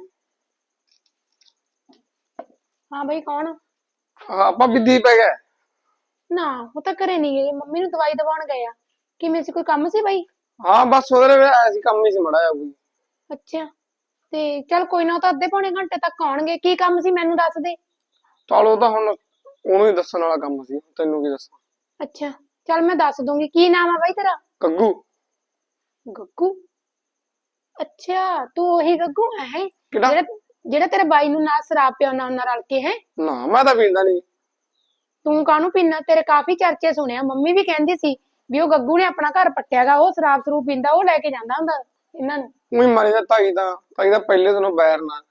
ਹਾਂ ਬਈ ਕੌਣ?
ਹਾਂ ਭਾਬੀ ਦੀਪ ਹੈਗਾ।
ਨਾ ਉਹ ਤਾਂ ਘਰੇ ਨਹੀਂ ਗਏ ਮੰਮੀ ਨੂੰ ਦਵਾਈ ਦਵਾਉਣ ਗਏ ਆ। ਕਿਵੇਂ ਸੀ ਕੋਈ ਕੰਮ ਸੀ ਬਈ?
ਹਾਂ ਬਸ ਉਹਦੇ ਵੇ ਆਇਆ ਸੀ ਕੰਮ ਹੀ ਸੀ ਮੜਾ ਜਾ ਕੋਈ।
ਅੱਛਾ ਤੇ ਚਲ ਕੋਈ ਨਾ ਉਹ ਤਾਂ ਅੱਧੇ ਪੌਣੇ ਘੰਟੇ ਤੱਕ ਆਉਣਗੇ। ਕੀ ਕੰਮ ਸੀ ਮੈਨੂੰ ਦੱਸ ਦੇ।
ਚਲ ਉਹ ਤਾਂ ਹੁਣ ਉਹਨੂੰ ਹੀ ਦੱਸਣ ਵਾਲਾ ਕੰਮ ਸੀ ਤੈਨੂੰ ਕੀ ਦੱਸਾਂ।
ਅੱਛਾ ਚਲ ਮੈਂ ਦੱਸ ਦੂੰਗੀ ਕੀ ਨਾਮ ਆ ਬਾਈ ਤੇਰਾ?
ਗੱਗੂ।
ਗੱਗੂ? ਅੱਛਾ ਤੂੰ ਉਹੀ ਗੱਗੂ ਹੈ?
ਕਿਹੜਾ?
ਜਿਹੜਾ ਜਿਹੜਾ ਤੇਰੇ ਬਾਈ ਨੂੰ ਨਾਲ ਸ਼ਰਾਬ ਪਿਆਉਣਾ ਉਹਨਾਂ ਰਲ ਕੇ ਹੈ?
ਨਾ ਮੈਂ ਤਾਂ ਪੀਂਦਾ ਨਹੀਂ
ਤੂੰ ਕਾਹਨੂੰ ਪੀਣਾ ਤੇਰੇ ਕਾਫੀ ਚਰਚੇ ਸੁਣਿਆ ਮੰਮੀ ਵੀ ਕਹਿੰਦੀ ਸੀ ਵੀ ਉਹ ਗੱਗੂ ਨੇ ਆਪਣਾ ਘਰ ਪੱਟਿਆਗਾ ਉਹ ਸ਼ਰਾਬ ਸਰੂਬ ਪੀਂਦਾ ਉਹ ਲੈ ਕੇ ਜਾਂਦਾ ਹੁੰਦਾ ਇਹਨਾਂ ਨੂੰ।
ਉਹੀ ਮਾਰੀ ਦਾ ਤਾਈ ਦਾ ਤਾਈ ਦਾ ਪਹਿਲੇ ਦਿਨੋਂ ਬੈਰ ਨਾਲ।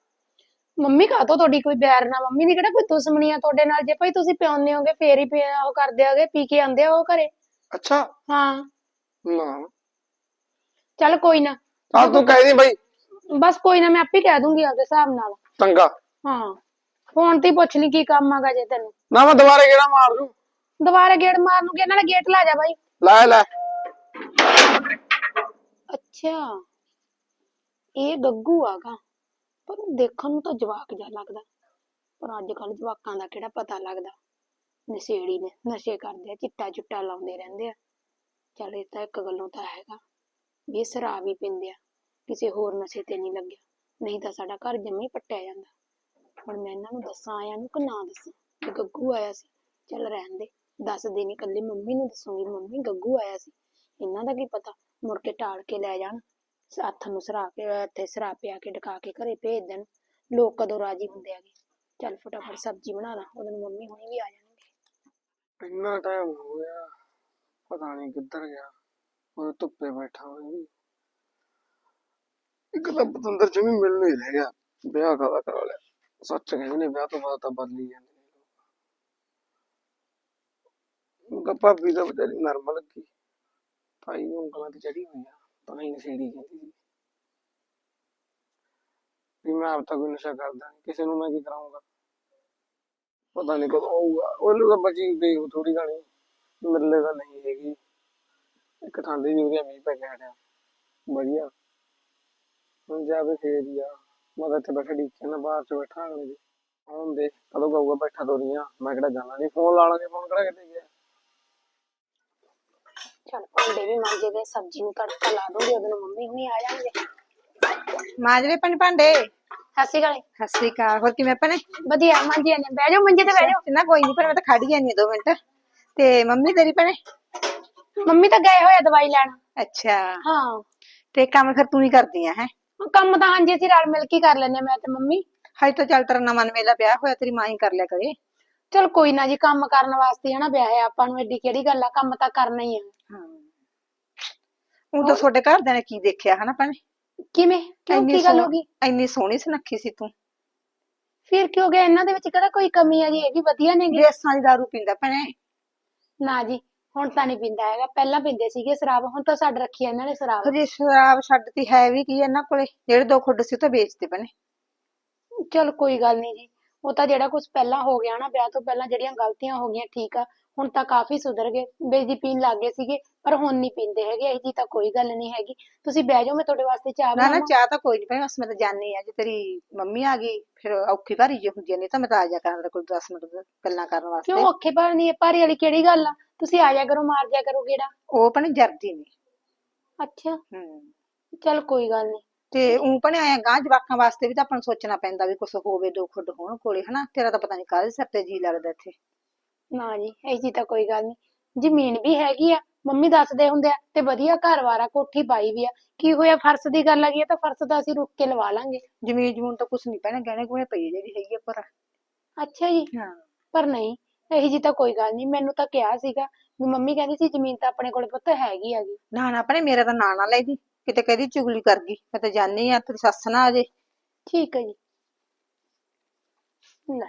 ਮੰਮੀ ਕਾਹਤੋਂ ਤੁਹਾਡੀ ਕੋਈ ਬੈਰ ਨਾ ਮੰਮੀ ਦੀ ਕਿਹੜਾ ਕੋਈ ਦੁਸ਼ਮਣੀ ਆ ਤੁਹਾਡੇ ਨਾਲ? ਜੇ ਭਾਈ ਤੁਸੀਂ ਪਿਆਉਂਦੇ ਹੋਗੇ ਫੇਰ ਹੀ ਪਿਆ- ਉਹ ਕਰਦੇ ਹੋਗੇ ਪੀ ਕੇ ਆਉਂਦੇ ਆ ਉਹ ਘਰੇ?
ਅੱਛਾ।
ਹਾਂ।
ਨਾ।
ਚੱਲ ਕੋਈ ਨਾ।
ਆ ਤੂੰ ਕਹਿ ਦੀ ਬਈ।
ਬਸ ਕੋਈ ਨਾ ਮੈਂ ਆਪੇ ਕਹਿ ਦੂੰਗੀ ਆਪਦੇ ਹਿਸਾਬ ਨਾਲ।
ਚੰਗਾ।
ਹਾਂ। ਫੋਨ ਤੇ ਹੀ ਪੁੱਛ ਲਈ ਕੀ ਕੰਮ ਆਗਾ ਜੇ ਤੈਨੂੰ।
ਨਾ ਮੈਂ ਦੁਬਾਰੇ ਕਿਹੜਾ ਮਾਰ ਦੂੰ?
ਦੁਬਾਰਾ ਗੇੜ ਮਾਰਨ ਨੂੰ ਕਿਹਾ ਨਾਲੇ ਗੇਟ ਲਾ ਜਾ ਬਾਈ?
ਲੈ ਲੈ।
ਅੱਛਾ। ਇਹ ਗੱਗੂ ਆਗਾ। ਪਰ ਦੇਖਣ ਨੂੰ ਤਾਂ ਜਵਾਕ ਜਿਹਾ ਲੱਗਦਾ। ਪਰ ਅੱਜ ਕੱਲ ਜਵਾਕਾਂ ਦਾ ਕਿਹੜਾ ਪਤਾ ਲੱਗਦਾ? ਨਸ਼ੇੜੀ ਨੇ ਨਸ਼ੇ ਕਰਦੇ ਆ ਚਿੱਟਾ ਚੁੱਟਾ ਲਾਉਂਦੇ ਰਹਿੰਦੇ ਆ। ਚੱਲ ਇਹ ਤਾਂ ਇੱਕ ਗੱਲੋਂ ਤਾਂ ਹੈਗਾ ਵੀ ਇਹ ਸ਼ਰਾਬ ਹੀ ਪੀਂਦੇ ਆ। ਕਿਸੇ ਹੋਰ ਨਸ਼ੇ ਤੇ ਨਹੀਂ ਲੱਗਿਆ। ਨਹੀਂ ਤਾਂ ਸਾਡਾ ਘਰ ਜੰਮੀ ਪੱਟਿਆ ਜਾਂਦਾ। ਹੁਣ ਮੈਂ ਇਹਨਾਂ ਨੂੰ ਦੱਸਾਂ, ਆਇਆ ਨੂੰ ਕਿ ਨਾ ਦੱਸਾਂ? ਕਿ ਗੱਗੂ ਆਇਆ ਸੀ। ਚੱਲ ਰਹਿਣ ਦੇ। ਦੱਸਦੇ ਨਹੀਂ ਕੱਲੀ ਮੰਮੀ ਨੂੰ ਦੱਸੂਗੀ। ਮੰਮੀ ਗੱਗੂ ਆਇਆ ਸੀ। ਇਹਨਾਂ ਦਾ ਕੀ ਪਤਾ? ਮੁੜ ਕੇ ਟਾਲ ਕੇ ਲੈ ਜਾਣ। ਹੱਥ ਨੂੰ ਸਰਾ ਕੇ, ਇੱਥੇ ਸਰਾ ਪਿਆ ਕੇ, ਡਕਾ ਕੇ ਘਰੇ ਭੇਜ ਦੇਣ। ਲੋਕ ਕਦੋਂ ਰਾਜੀ ਹੁੰਦੇ ਆਗੇ ਚੱਲ ਫਟਾਫਟ ਸਬਜ਼ੀ ਬਣਾ ਲਾ, ਉਹਦੇ ਨੂੰ ਮੰਮੀ ਹੁਣੀ ਵੀ ਆ ਜਾਣਗੇ।
ਇੰਨਾ ਟਾਈਮ ਹੋ ਗਿਆ, ਪਤਾ ਨਹੀਂ ਕਿੱਧਰ ਗਿਆ। ਉਹ ਧੁੱਪੇ ਬੈਠਾ ਹੋਇਆ ਵੀ ਇੱਕ ਤਾਂ ਪਤੰਦਰ ਚ ਵੀ ਮਿਲ ਨਹੀਂ ਰਹਿ ਗਿਆ, ਵਿਆਹ ਕਾਦਾ ਕਰਾ ਲਿਆ? ਸੱਚ ਕਹਿੰਦੇ ਨੇ, ਵਿਆਹ ਤੋਂ ਬਾਅਦ ਤਾਂ ਬਦਲੀ ਜਾਂਦੇ ਨੇ ਲੋਕ। ਗੱਪਾ ਵੀ ਤਾਂ ਵਿਚਾਰੀ ਨਰਮ ਲੱਗੀ। ਤਾਈ ਨੂੰ ਉਂਗਲਾਂ ਤੇ ਚੜੀ ਹੋਈ ਆ ਤਾਂ ਹੀ ਨਸ਼ੇੜੀ ਕਹਿੰਦੀ ਸੀ ਵੀ ਮੈਂ ਆਪ ਤਾਂ ਕੋਈ ਨਸ਼ਾ ਕਰਦਾ ਨਹੀਂ, ਕਿਸੇ ਨੂੰ ਮੈਂ ਕੀ ਕਰਾਉਂਗਾ ਪਤਾ ਨਹੀਂ ਕਦੋਂ ਆਊਗਾ। ਉਹ ਤਾਂ ਬਚੀ ਗਈ ਥੋੜੀ ਗਾਣੀ ਮਿਲਲੇ ਤਾਂ ਨਹੀਂ ਹੈਗੀ। ਇੱਕ ਠੰਡ ਦੀ ਉਹਦੀ ਮੀਂਹ ਪੈ ਕੇ ਹਟਿਆ ਵਧੀਆ। ਹੁਣ ਜਾਵੇ ਫੇਰ ਹੀ ਆ। ਮੈਂ ਤਾਂ ਇੱਥੇ ਬੈਠਾ ਡੀਕੇ ਨਾ ਬਾਹਰ ਚ ਬੈਠਾ ਅਗਲੇ ਦੀ। ਆਉਣ ਕਦੋਂ ਕਹੂਗਾ ਬੈਠਾ ਤੋਰੀਆਂ ਮੈਂ ਕਿਹੜਾ ਜਾਣਾ ਨਹੀਂ ਫੋਨ ਲਾ ਲਾਂਗੇ, ਫੋਨ ਕਿਹੜਾ ਕਿਤੇ ਗਿਆ।
ਚੱਲ ਭਾਂਡੇ ਵੀ ਮਾਂਜੇ ਗਏ ਸਬਜ਼ੀ ਨੂੰ ਤੜਕਾ ਲਾ ਦੂੰਗੀ ਉਹਦੇ ਨੂੰ ਮੰਮੀ ਹੁਣੀ ਆ ਜਾਣਗੇ।
ਮਾਜਰੇ ਪਨ ਭਾਂਡੇ।
ਸਤਿ ਸ਼੍ਰੀ ਅਕਾਲ।
ਸਤਿ ਸ਼੍ਰੀ ਅਕਾਲ ਹੋਰ ਕਿਵੇਂ ਭੈਣੇ?
ਵਧੀਆ ਮਾਂਜੇ ਨੇ ਬਹਿ ਜਾਓ ਮੰਜੇ ਤੇ ਬਹਿ ਜਾਓ।
ਨਾ ਕੋਈ ਨਹੀਂ ਪਰ ਮੈਂ ਤਾਂ ਖੜੀ ਜਾਂਦੀ ਦੋ ਮਿੰਟ। ਤੇ ਮੰਮੀ ਤੇਰੀ ਭੈਣੇ?
ਮੰਮੀ ਤਾਂ ਗਏ ਹੋਏ ਆ ਦਵਾਈ ਲੈਣ।
ਅੱਛਾ।
ਹਾਂ।
ਤੇ ਕੰਮ ਫਿਰ ਤੂੰ ਹੀ ਕਰਦੀ ਆ ਹੈ?
ਕੰਮ ਤਾਂ ਹਾਂਜੀ ਅਸੀਂ ਰਲ ਮਿਲ ਕੇ ਹੀ ਕਰ ਆ ਮੈਂ ਤੇ ਮੰਮੀ।
ਹਾਈ ਤਾਂ ਚੱਲ ਤੇਰਾ ਨਵਾਂ ਨਵੇਲਾ ਵਿਆਹ ਹੋਇਆ ਤੇਰੀ ਮਾਂ ਹੀ ਕਰ ਲਿਆ ਕਰੇ।
ਚਲ ਕੋਈ ਨਾ ਜੀ ਕੰਮ ਕਰਨ ਵਾਸਤੇ ਹੈ ਨਾ ਵਿਆਹ ਹੈ ਆਪਾਂ ਨੂੰ ਐਡੀ ਕਿਹੜੀ ਗੱਲ ਆ ਕੰਮ ਤਾਂ ਕਰਨਾ ਹੀ ਆ।
ਉਹ ਤਾਂ ਤੁਹਾਡੇ ਘਰਦਿਆਂ ਨੇ ਕੀ ਦੇਖਿਆ ਹਨਾ ਭੈਣੇ?
ਕਿਵੇਂ? ਕਿਉਂ
ਇੰਨੀ
ਕੀ ਗੱਲ ਹੋ
ਸੋਹਣੀ-
ਗਈ?
ਇੰਨੀ ਸੋਹਣੀ ਸੁਨੱਖੀ ਸੀ ਤੂੰ।
ਫਿਰ ਕੀ ਹੋ ਗਿਆ? ਇਹਨਾਂ ਦੇ ਵਿੱਚ ਕਿਹੜਾ ਕੋਈ ਕਮੀ ਆ ਜੀ ਇਹ ਵੀ ਵਧੀਆ ਨੇਗੇ
ਦੇਸਾਂ ਦੀ ਦਾਰੂ ਪੀਂਦਾ ਭੈਣੇ।
ਨਾ ਜੀ ਹੁਣ ਤਾਂ ਨਹੀਂ ਪੀਂਦਾ ਹੈਗਾ। ਪਹਿਲਾਂ ਪੀਂਦੇ ਸੀਗੇ ਸ਼ਰਾਬ ਹੁਣ ਤਾਂ ਛੱਡ ਰੱਖੀ ਆ ਇਹਨਾਂ ਨੇ ਸ਼ਰਾਬ।
ਹਜੇ ਸ਼ਰਾਬ ਛੱਡਤੀ ਹੈ ਵੀ ਕੀ ਇਹਨਾਂ ਕੋਲੇ? ਜਿਹੜੇ ਦੋ ਖੁੱਡ ਸੀ ਉਹ ਤਾਂ ਵੇਚਦੇ ਭੈਣੇ।
ਚਲ ਕੋਈ ਗੱਲ ਨਹੀਂ ਜੀ। ਉਹ ਤਾਂ ਜਿਹੜਾ ਕੁਝ ਪਹਿਲਾਂ ਹੋ ਗਿਆ ਨਾ ਵਿਆਹ ਤੋਂ ਪਹਿਲਾਂ ਜਿਹੜੀਆਂ ਗਲਤੀਆਂ ਹੋ ਗਈਆਂ ਠੀਕ ਆ। ਹੁਣ ਤਾਂ ਕਾਫੀ ਸੁਧਰ ਗਏ ਬੇਜੀ ਪੀਣ ਲੱਗ ਗਏ ਸੀਗੇ ਪਰ ਹੁਣ ਨਹੀਂ ਪੀਂਦੇ ਹੈਗੇ ਇਹ ਜੀ ਤਾਂ ਕੋਈ ਗੱਲ ਨਹੀਂ ਹੈਗੀ। ਤੁਸੀਂ ਬਹਿ ਜਾਓ ਮੈਂ ਤੁਹਾਡੇ ਵਾਸਤੇ ਚਾਹ
ਨਾ ਨਾ
ਬਣਾਵਾਂ।
ਚਾਹ ਤਾਂ ਕੋਈ ਨਹੀਂ ਭੈਣੇ ਬਸ ਮੈਂ ਤਾਂ ਜਾਣੀ ਆ ਜੇ ਤੇਰੀ ਮੰਮੀ ਆ ਗਈ ਫਿਰ ਔਖੀ ਭਾਰੀ ਜੇ ਹੁੰਦੀ ਆ ਨਹੀਂ ਤਾਂ ਮੈਂ ਤਾਂ ਆ ਜਾ ਕਰਾਂ ਕੋਲ 10 ਮਿੰਟ ਗੱਲਾਂ ਕਰਨ ਵਾਸਤੇ।
ਕਿਉਂ ਔਖੇ ਭਾਰੀ ਭਾਰੀ ਵਾਲੀ ਕਿਹੜੀ ਗੱਲ ਆ? ਤੁਸੀਂ ਆ ਜਾ ਕਰੋ ਮਾਰ ਜਾ ਕਰੋ ਗੇੜਾ।
ਉਹ ਭੈਣੇ ਜਰਦੀ ਨੇ।
ਅੱਛਾ।
ਹੂੰ।
ਚਲ ਕੋਈ ਗੱਲ ਨਹੀਂ
ਤੇ ਉਹ ਭਣੇ ਆਇਆ ਗਾਂ ਜਵਾਕਾਂ ਵਾਸਤੇ ਵੀ ਤਾਂ ਆਪਾਂ ਨੂੰ ਸੋਚਣਾ ਪੈਂਦਾ ਵੀ ਕੁਝ ਹੋਵੇ ਦੋ ਖੁੱਡ ਹੋਣ ਕੋਲੇ ਹਨਾ? ਤੇਰਾ ਤਾਂ ਪਤਾ ਨਹੀਂ ਕਾਹਦੇ ਸਿਰ ਤੇ ਜੀ ਲੱਗਦਾ ਇੱਥੇ।
ਨਾ ਜੀ ਇਹ ਜੀ ਤਾਂ ਕੋਈ ਗੱਲ ਨਹੀਂ। ਜ਼ਮੀਨ ਵੀ ਹੈਗੀ ਆ ਮੰਮੀ ਦੱਸਦੇ ਹੁੰਦੇ ਆ ਤੇ ਵਧੀਆ ਘਰ-ਵਾਰ ਆ ਕੋਠੀ ਪਾਈ ਵੀ ਆ। ਕੀ ਹੋਇਆ ਫਰਸ਼ ਦੀ ਗੱਲ ਆ ਗਈ ਆ ਤਾਂ ਫਰਸ਼ ਤਾਂ ਅਸੀਂ ਰੁੱਕ ਕੇ ਲਵਾ ਲਾਂਗੇ।
ਜ਼ਮੀਨ ਜਮੂਨ ਤਾਂ ਕੁਝ ਨਹੀਂ ਪੈਣਾ ਗਹਿਣੇ ਗੁਣੇ ਪਈ ਆ ਜਿਹੜੀ ਹੈਗੀ ਆ ਪਰ
ਅੱਛਾ ਜੀ
ਹਾਂ।
ਪਰ ਨਹੀਂ ਇਹ ਜੀ ਤਾਂ ਕੋਈ ਗੱਲ ਨਹੀਂ ਮੈਨੂੰ ਤਾਂ ਕਿਹਾ ਸੀਗਾ ਵੀ ਮੰਮੀ ਕਹਿੰਦੀ ਸੀ ਜ਼ਮੀਨ ਤਾਂ ਆਪਣੇ ਕੋਲ ਪੁੱਤ ਹੈਗੀ ਆਗੀ
ਨਾ ਨਾ ਭੈਣੇ ਮੇਰਾ ਤਾਂ ਨਾਂ ਨਾ ਲੈਦੀ ਕਿਤੇ ਕਹਦੀ ਚੁਗਲੀ ਕਰ ਗਈ ਮੈਂ ਤਾਂ ਜਾਣੀ ਆ ਤੇਰੀ ਸੱਸ ਨਾ ਆ ਜੇ।
ਠੀਕ ਹੈ ਜੀ। ਲੈ।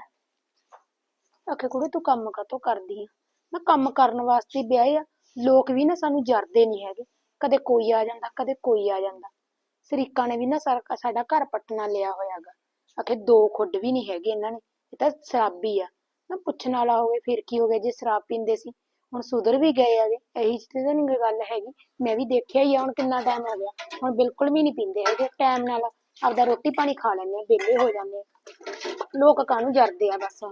ਆਖੇ, ਕੁੜੇ, ਤੂੰ ਕੰਮ ਕਾਤੋਂ ਕਰਦੀ ਆ? ਮੈਂ ਕੰਮ ਕਰਨ ਵਾਸਤੇ ਹੀ ਵਿਆਹ ਆ। ਲੋਕ ਵੀ ਨਾ ਸਾਨੂੰ ਜਰਦੇ ਨਹੀਂ ਹੈਗੇ। ਕਦੇ ਕੋਈ ਆ ਜਾਂਦਾ, ਕਦੇ ਕੋਈ ਆ ਜਾਂਦਾ। ਸਰੀਕਾਂ ਨੇ ਵੀ ਨਾ ਸਾਰਾ, ਸਾਡਾ ਘਰ ਪੱਟਣਾ ਲਿਆ ਹੋਇਆਗਾ। ਆਖੇ, ਦੋ ਖੁੱਡ ਵੀ ਨਹੀਂ ਹੈਗੇ ਇਹਨਾਂ ਨੇ। ਇਹ ਤਾਂ ਸ਼ਰਾਬੀ ਆ। ਨਾ ਪੁੱਛਣ ਵਾਲਾ ਹੋਵੇ, ਫਿਰ ਕੀ ਹੋ ਗਿਆ? ਜੇ ਸ਼ਰਾਬ ਪੀਂਦੇ ਸੀ, ਹੁਣ ਸੁਧਰ ਵੀ ਗਏ ਹੈਗੇ। ਇਹੀ ਜਿਹੀ ਤਾਂ ਨਹੀਂ ਗੱਲ ਹੈਗੀ। ਮੈਂ ਵੀ ਦੇਖਿਆ ਹੀ ਆ, ਹੁਣ ਕਿੰਨਾ ਟਾਈਮ ਹੋ ਗਿਆ। ਹੁਣ ਬਿਲਕੁਲ ਵੀ ਨਹੀਂ ਪੀਂਦੇ ਹੈਗੇ। ਟਾਈਮ ਨਾਲ ਆਪਦਾ ਰੋਟੀ ਪਾਣੀ ਖਾ ਲੈਂਦੇ ਆ, ਵਿਹਲੇ ਹੋ ਜਾਂਦੇ ਆ। ਲੋਕ ਕਾਹਨੂੰ ਜਰਦੇ ਆ ਬਸ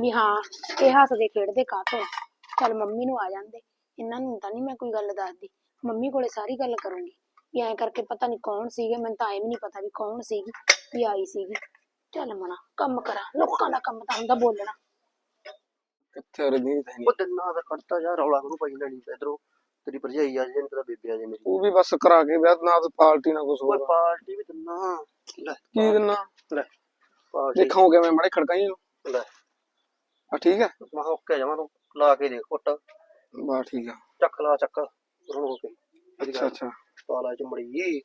ਵੀ ਹਾਂ ਇਹ ਹੱਸਦੇ ਖੇਡਦੇ ਕਾਹਤੋਂ? ਚੱਲ ਮੰਮੀ ਨੂੰ ਆ ਜਾਂਦੇ। ਇਹਨਾਂ ਨੂੰ ਤਾਂ ਨਹੀਂ ਮੈਂ ਕੋਈ ਗੱਲ ਦੱਸਦੀ। ਮੰਮੀ ਕੋਲੇ ਸਾਰੀ ਗੱਲ ਕਰੂੰਗੀ। ਵੀ ਐਂ ਕਰਕੇ ਪਤਾ ਨਹੀਂ ਕੌਣ ਸੀਗੇ ਮੈਨੂੰ ਤਾਂ ਐਂ ਵੀ ਨਹੀਂ ਪਤਾ ਵੀ ਕੌਣ ਸੀਗੀ ਵੀ ਆਈ ਸੀਗੀ। ਚੱਲ ਮਨਾ ਕੰਮ ਕਰਾਂ। ਲੋਕਾਂ ਦਾ ਕੰਮ ਤਾਂ ਹੁੰਦਾ ਬੋਲਣਾ।
ਕਿੱਥੇ ਰਜੀ ਤਾਂ
ਉਹ ਦਿਨਾਂ ਦਾ ਕੱਟਤਾ ਜਾ ਰੌਲਾ ਕਰੂ ਪਈ ਲੈਣੀ ਇਧਰੋਂ। ਤੇਰੀ ਭਰਜਾਈ ਆ ਜੇ ਪਤਾ ਬੇਬੇ ਆ ਜੇ ਮੇਰੀ।
ਉਹ ਵੀ ਬਸ ਕਰਾ ਕੇ ਵਿਆਹ ਨਾ ਤਾਂ ਪਾਰਟੀ ਨਾ
ਓਏ
ਹੋਰ।
ਪਾਰਟੀ ਵੀ ਦਿਨਾ। ਲੈ
ਕੀ ਦਿਨਾ?
ਲੈ ਪਾਰਟੀ।
ਦੇਖਾਂਗੇ ਮੈਂ ਮੜੇ ਖੜਕਾਈ ਨੂੰ
ਲੈ।
ਆ ਠੀਕ ਹੈ
ਮੈਂ ਕਿਹਾ ਓਕੇ ਜਾਵਾਂ ਤੂੰ ਲਾ ਕੇ ਦੇਖ ਕੁੱਟ
ਬਾ ਠੀਕ ਆ।
ਚੱਕ ਲਾ ਚੱਕ ਹੁਣ ਹੋ ਕੇ।
ਅੱਛਾ ਅੱਛਾ।
ਪਾਲਾ ਚਮੜੀ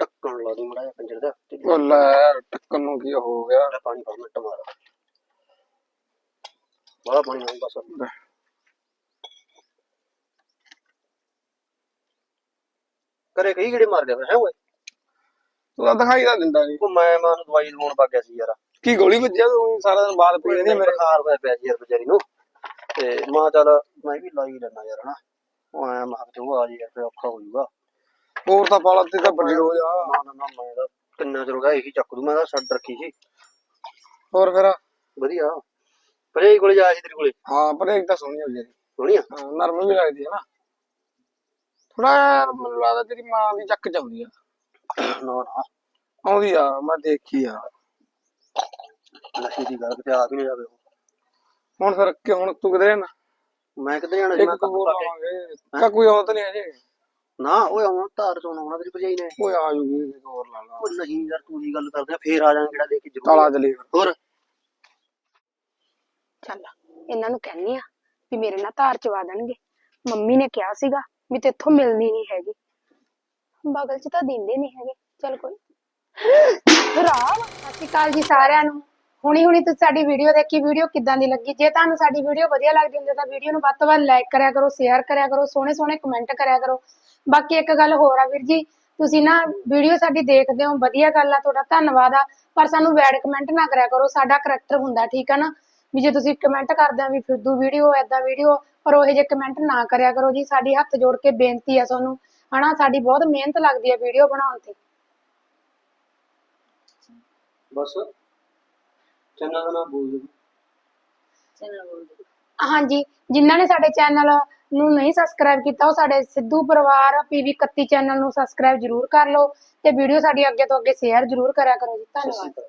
ਟੱਕਣ ਲਾ ਦੀ ਮੜਾ ਕੰਜਰ ਦਾ
ਉਹ ਲੈ ਟੱਕਣ ਨੂੰ ਕੀ ਹੋ ਗਿਆ?
ਪਾਣੀ ਪਾ ਮਿੰਟ ਮਾਰ। ਬੜਾ ਪਾਣੀ ਨਾਲ ਬਸ। ਕਰੇ ਕਈ ਗੇੜੇ ਮਾਰ ਗਿਆ ਫਿਰ ਹੈ ਓਏ?
ਤੂੰ ਤਾਂ ਦਿਖਾਈ ਤਾਂ ਦਿੰਦਾ ਨਹੀਂ
ਉਹ ਮੈਂ ਮਾਂ ਨੂੰ ਦਵਾਈ ਦਵਾਉਣ ਪਾ ਗਿਆ ਸੀ ਯਾਰ।
ਕੀ ਗੋਲੀ ਵੱਜਿਆ ਤੂੰ? ਸਾਰਾ ਦਿਨ ਬਾਅਦ ਪਈ ਰਹਿੰਦੀ ਮੇਰੇ
ਬੁਖਾਰ ਹੋਇਆ ਪਿਆ ਸੀ ਯਾਰ ਵਿਚਾਰੀ ਨੂੰ। ਤੇ ਮਾਂ ਚੱਲ ਮੈਂ ਵੀ ਲਾਈ ਲੈਣਾ ਯਾਰ ਹਨਾ। ਉਹ ਐ ਮਾਂ ਤੇ ਆ ਜੀ ਫਿਰ ਔਖਾ ਹੋ ਜਾਊਗਾ।
ਹੋਰ ਤਾਂ ਪਾਲਾ ਤੇ ਤਾਂ ਵੱਡੀ ਹੋ ਜਾ
ਨਾ ਨਾ ਨਾ ਮੈਂ ਤਾਂ ਕਿੰਨਾ ਚਿਰ ਹੋ ਗਿਆ ਇਹੀ ਚੱਕ ਦੂੰ ਮੈਂ ਤਾਂ ਛੱਡ ਰੱਖੀ ਸੀ।
ਹੋਰ ਫਿਰ?
ਵਧੀਆ। ਭਰੇ ਕੋਲੇ ਜਾ ਸੀ ਤੇਰੇ ਕੋਲੇ?
ਹਾਂ ਪਰ ਇੱਕ ਤਾਂ ਸੋਹਣੀ ਹੋ ਜੀ
ਸੋਹਣੀ ਆ?
ਨਰਮ ਵੀ ਲੱਗਦੀ ਹੈ ਨਾ। ਥੋੜਾ ਮੈਨੂੰ ਲੱਗਦਾ ਤੇਰੀ ਮਾਂ ਦੀ ਚੱਕ ਚ ਆਉਂਦੀ ਆ।
ਨਾ ਨਾ।
ਆਉਂਦੀ ਆ ਮੈਂ ਦੇਖੀ ਆ।
ਨਸ਼ੇ ਦੀ ਗੱਲ ਕਿਤੇ ਆ ਵੀ ਨਹੀਂ ਜਾਵੇ ਉਹ।
ਹੁਣ ਫਿਰ ਕਿ ਹੁਣ ਤੂੰ ਕਿਧਰੇ ਨਾ
ਮੈਂ ਕਿੱਥੇ ਜਾਣਾ
ਇੱਕ
ਮੈਂ ਕੰਮ
ਕੋਲ
ਪਾ ਕੇ
ਕਾ ਕੋਈ ਆਉਂਦਾ ਨਹੀਂ ਅਜੇ
ਨਾ ਓਏ ਆਉਣਾ ਧਾਰ ਚੋਂ ਆਉਣਾ ਤੇਰੀ ਭਜਾਈ ਨੇ।
ਕੋਈ ਆ ਜੂਗੀ ਇੱਕ ਹੋਰ ਲਾ ਲਾ।
ਉਹ ਨਹੀਂ ਯਾਰ ਤੂੰ ਹੀ ਗੱਲ ਕਰਦੇ ਆ ਫੇਰ ਆ ਜਾਾਂਗੇ ਜਿਹੜਾ ਦੇ ਕੇ ਜ਼ਰੂਰ।
ਕਾਲਾ ਚਲੀ
ਹੋਰ?
ਚੱਲ ਇਹਨਾਂ ਨੂੰ ਕਹਿੰਨੀ ਆ ਵੀ ਮੇਰੇ ਨਾਲ ਧਾਰ ਚਵਾ ਦੇਣਗੇ। ਮੰਮੀ ਨੇ ਕਿਹਾ ਸੀਗਾ ਵੀ ਤੇਥੋਂ ਮਿਲਣੀ ਨਹੀਂ ਹੈਗੀ। ਬਗਲ 'ਚ ਤਾਂ ਦਿੰਦੇ ਨਹੀਂ ਹੈਗੇ। ਚੱਲ ਕੋਈ ਰਾਮ ਸਤਿ ਸ਼੍ਰੀ ਅਕਾਲ ਜੀ ਸਾਰਿਆਂ ਨੂੰ। ਹੁਣੀ ਹੁਣੀ ਤੁਸੀਂ ਸਾਡੀ ਵੀਡੀਓ ਦੇਖੀ ਵੀਡੀਓ ਕਿੱਦਾਂ ਦੀ ਲੱਗੀ? ਜੇ ਤੁਹਾਨੂੰ ਸਾਡੀ ਵੀਡੀਓ ਵਧੀਆ ਲੱਗਦੀ ਹੁੰਦੀ, ਤਾਂ ਵੀਡੀਓ ਨੂੰ ਵੱਧ ਤੋਂ ਵੱਧ ਲਾਈਕ ਕਰਿਆ ਕਰੋ ਸ਼ੇਅਰ ਕਰਿਆ ਕਰੋ, ਸੋਹਣੇ ਸੋਹਣੇ ਕਮੈਂਟ ਕਰਿਆ ਕਰੋ। ਬਾਕੀ ਇੱਕ ਗੱਲ ਹੋਰ ਆ ਵੀਰ ਜੀ, ਤੁਸੀਂ ਨਾ ਵੀਡੀਓ ਸਾਡੀ ਦੇਖਦੇ ਹੋ, ਵਧੀਆ ਗੱਲ ਆ, ਤੁਹਾਡਾ ਧੰਨਵਾਦ ਆ, ਪਰ ਸਾਨੂੰ ਵੈਡ ਕਮੈਂਟ ਨਾ ਕਰਿਆ ਕਰੋ, ਸਾਡਾ ਕਰੈਕਟਰ ਹੁੰਦਾ, ਠੀਕ ਆ ਨਾ? ਵੀ ਜੇ ਤੁਸੀਂ ਕਮੈਂਟ ਕਰਦੇ ਆ ਵੀ ਫਿਰਦੂ ਵੀਡੀਓ ਐਦਾਂ ਵੀਡੀਓ ਪਰ ਉਹ ਜਿਹੇ ਕਮੈਂਟ ਨਾ ਕਰਿਆ ਕਰੋ ਜੀ, ਸਾਡੀ ਹੱਥ ਜੋੜ ਕੇ ਬੇਨਤੀ ਆ ਤੁਹਾਨੂੰ, ਹਨਾ? ਸਾਡੀ ਬਹੁਤ ਮਿਹਨਤ ਲੱਗਦੀ ਆ ਵੀਡੀਓ ਬਣਾਉਣ ਤੇ।
ਬਸ। ਚੰਨਾ ਦਾ ਨਾਮ ਬੋਲ ਦੇ
ਚੈਨਲ ਬੋਲ
ਹਾਂਜੀ ਜਿਨ੍ਹਾਂ ਨੇ ਸਾਡੇ ਚੈਨਲ ਨੂੰ ਨਹੀਂ ਸਬਸਕ੍ਰਾਈਬ ਕੀਤਾ ਉਹ ਸਾਡੇ ਸਿੱਧੂ ਪਰਿਵਾਰ ਪੀਵੀ 31 ਚੈਨਲ ਨੂੰ ਸਬਸਕ੍ਰਾਈਬ ਜਰੂਰ ਕਰ ਲਓ ਤੇ ਵੀਡੀਓ ਸਾਡੀ ਅੱਗੇ ਤੋਂ ਅੱਗੇ ਸ਼ੇਅਰ ਜਰੂਰ ਕਰਿਆ ਕਰੋ ਜੀ। ਧੰਨਵਾਦ।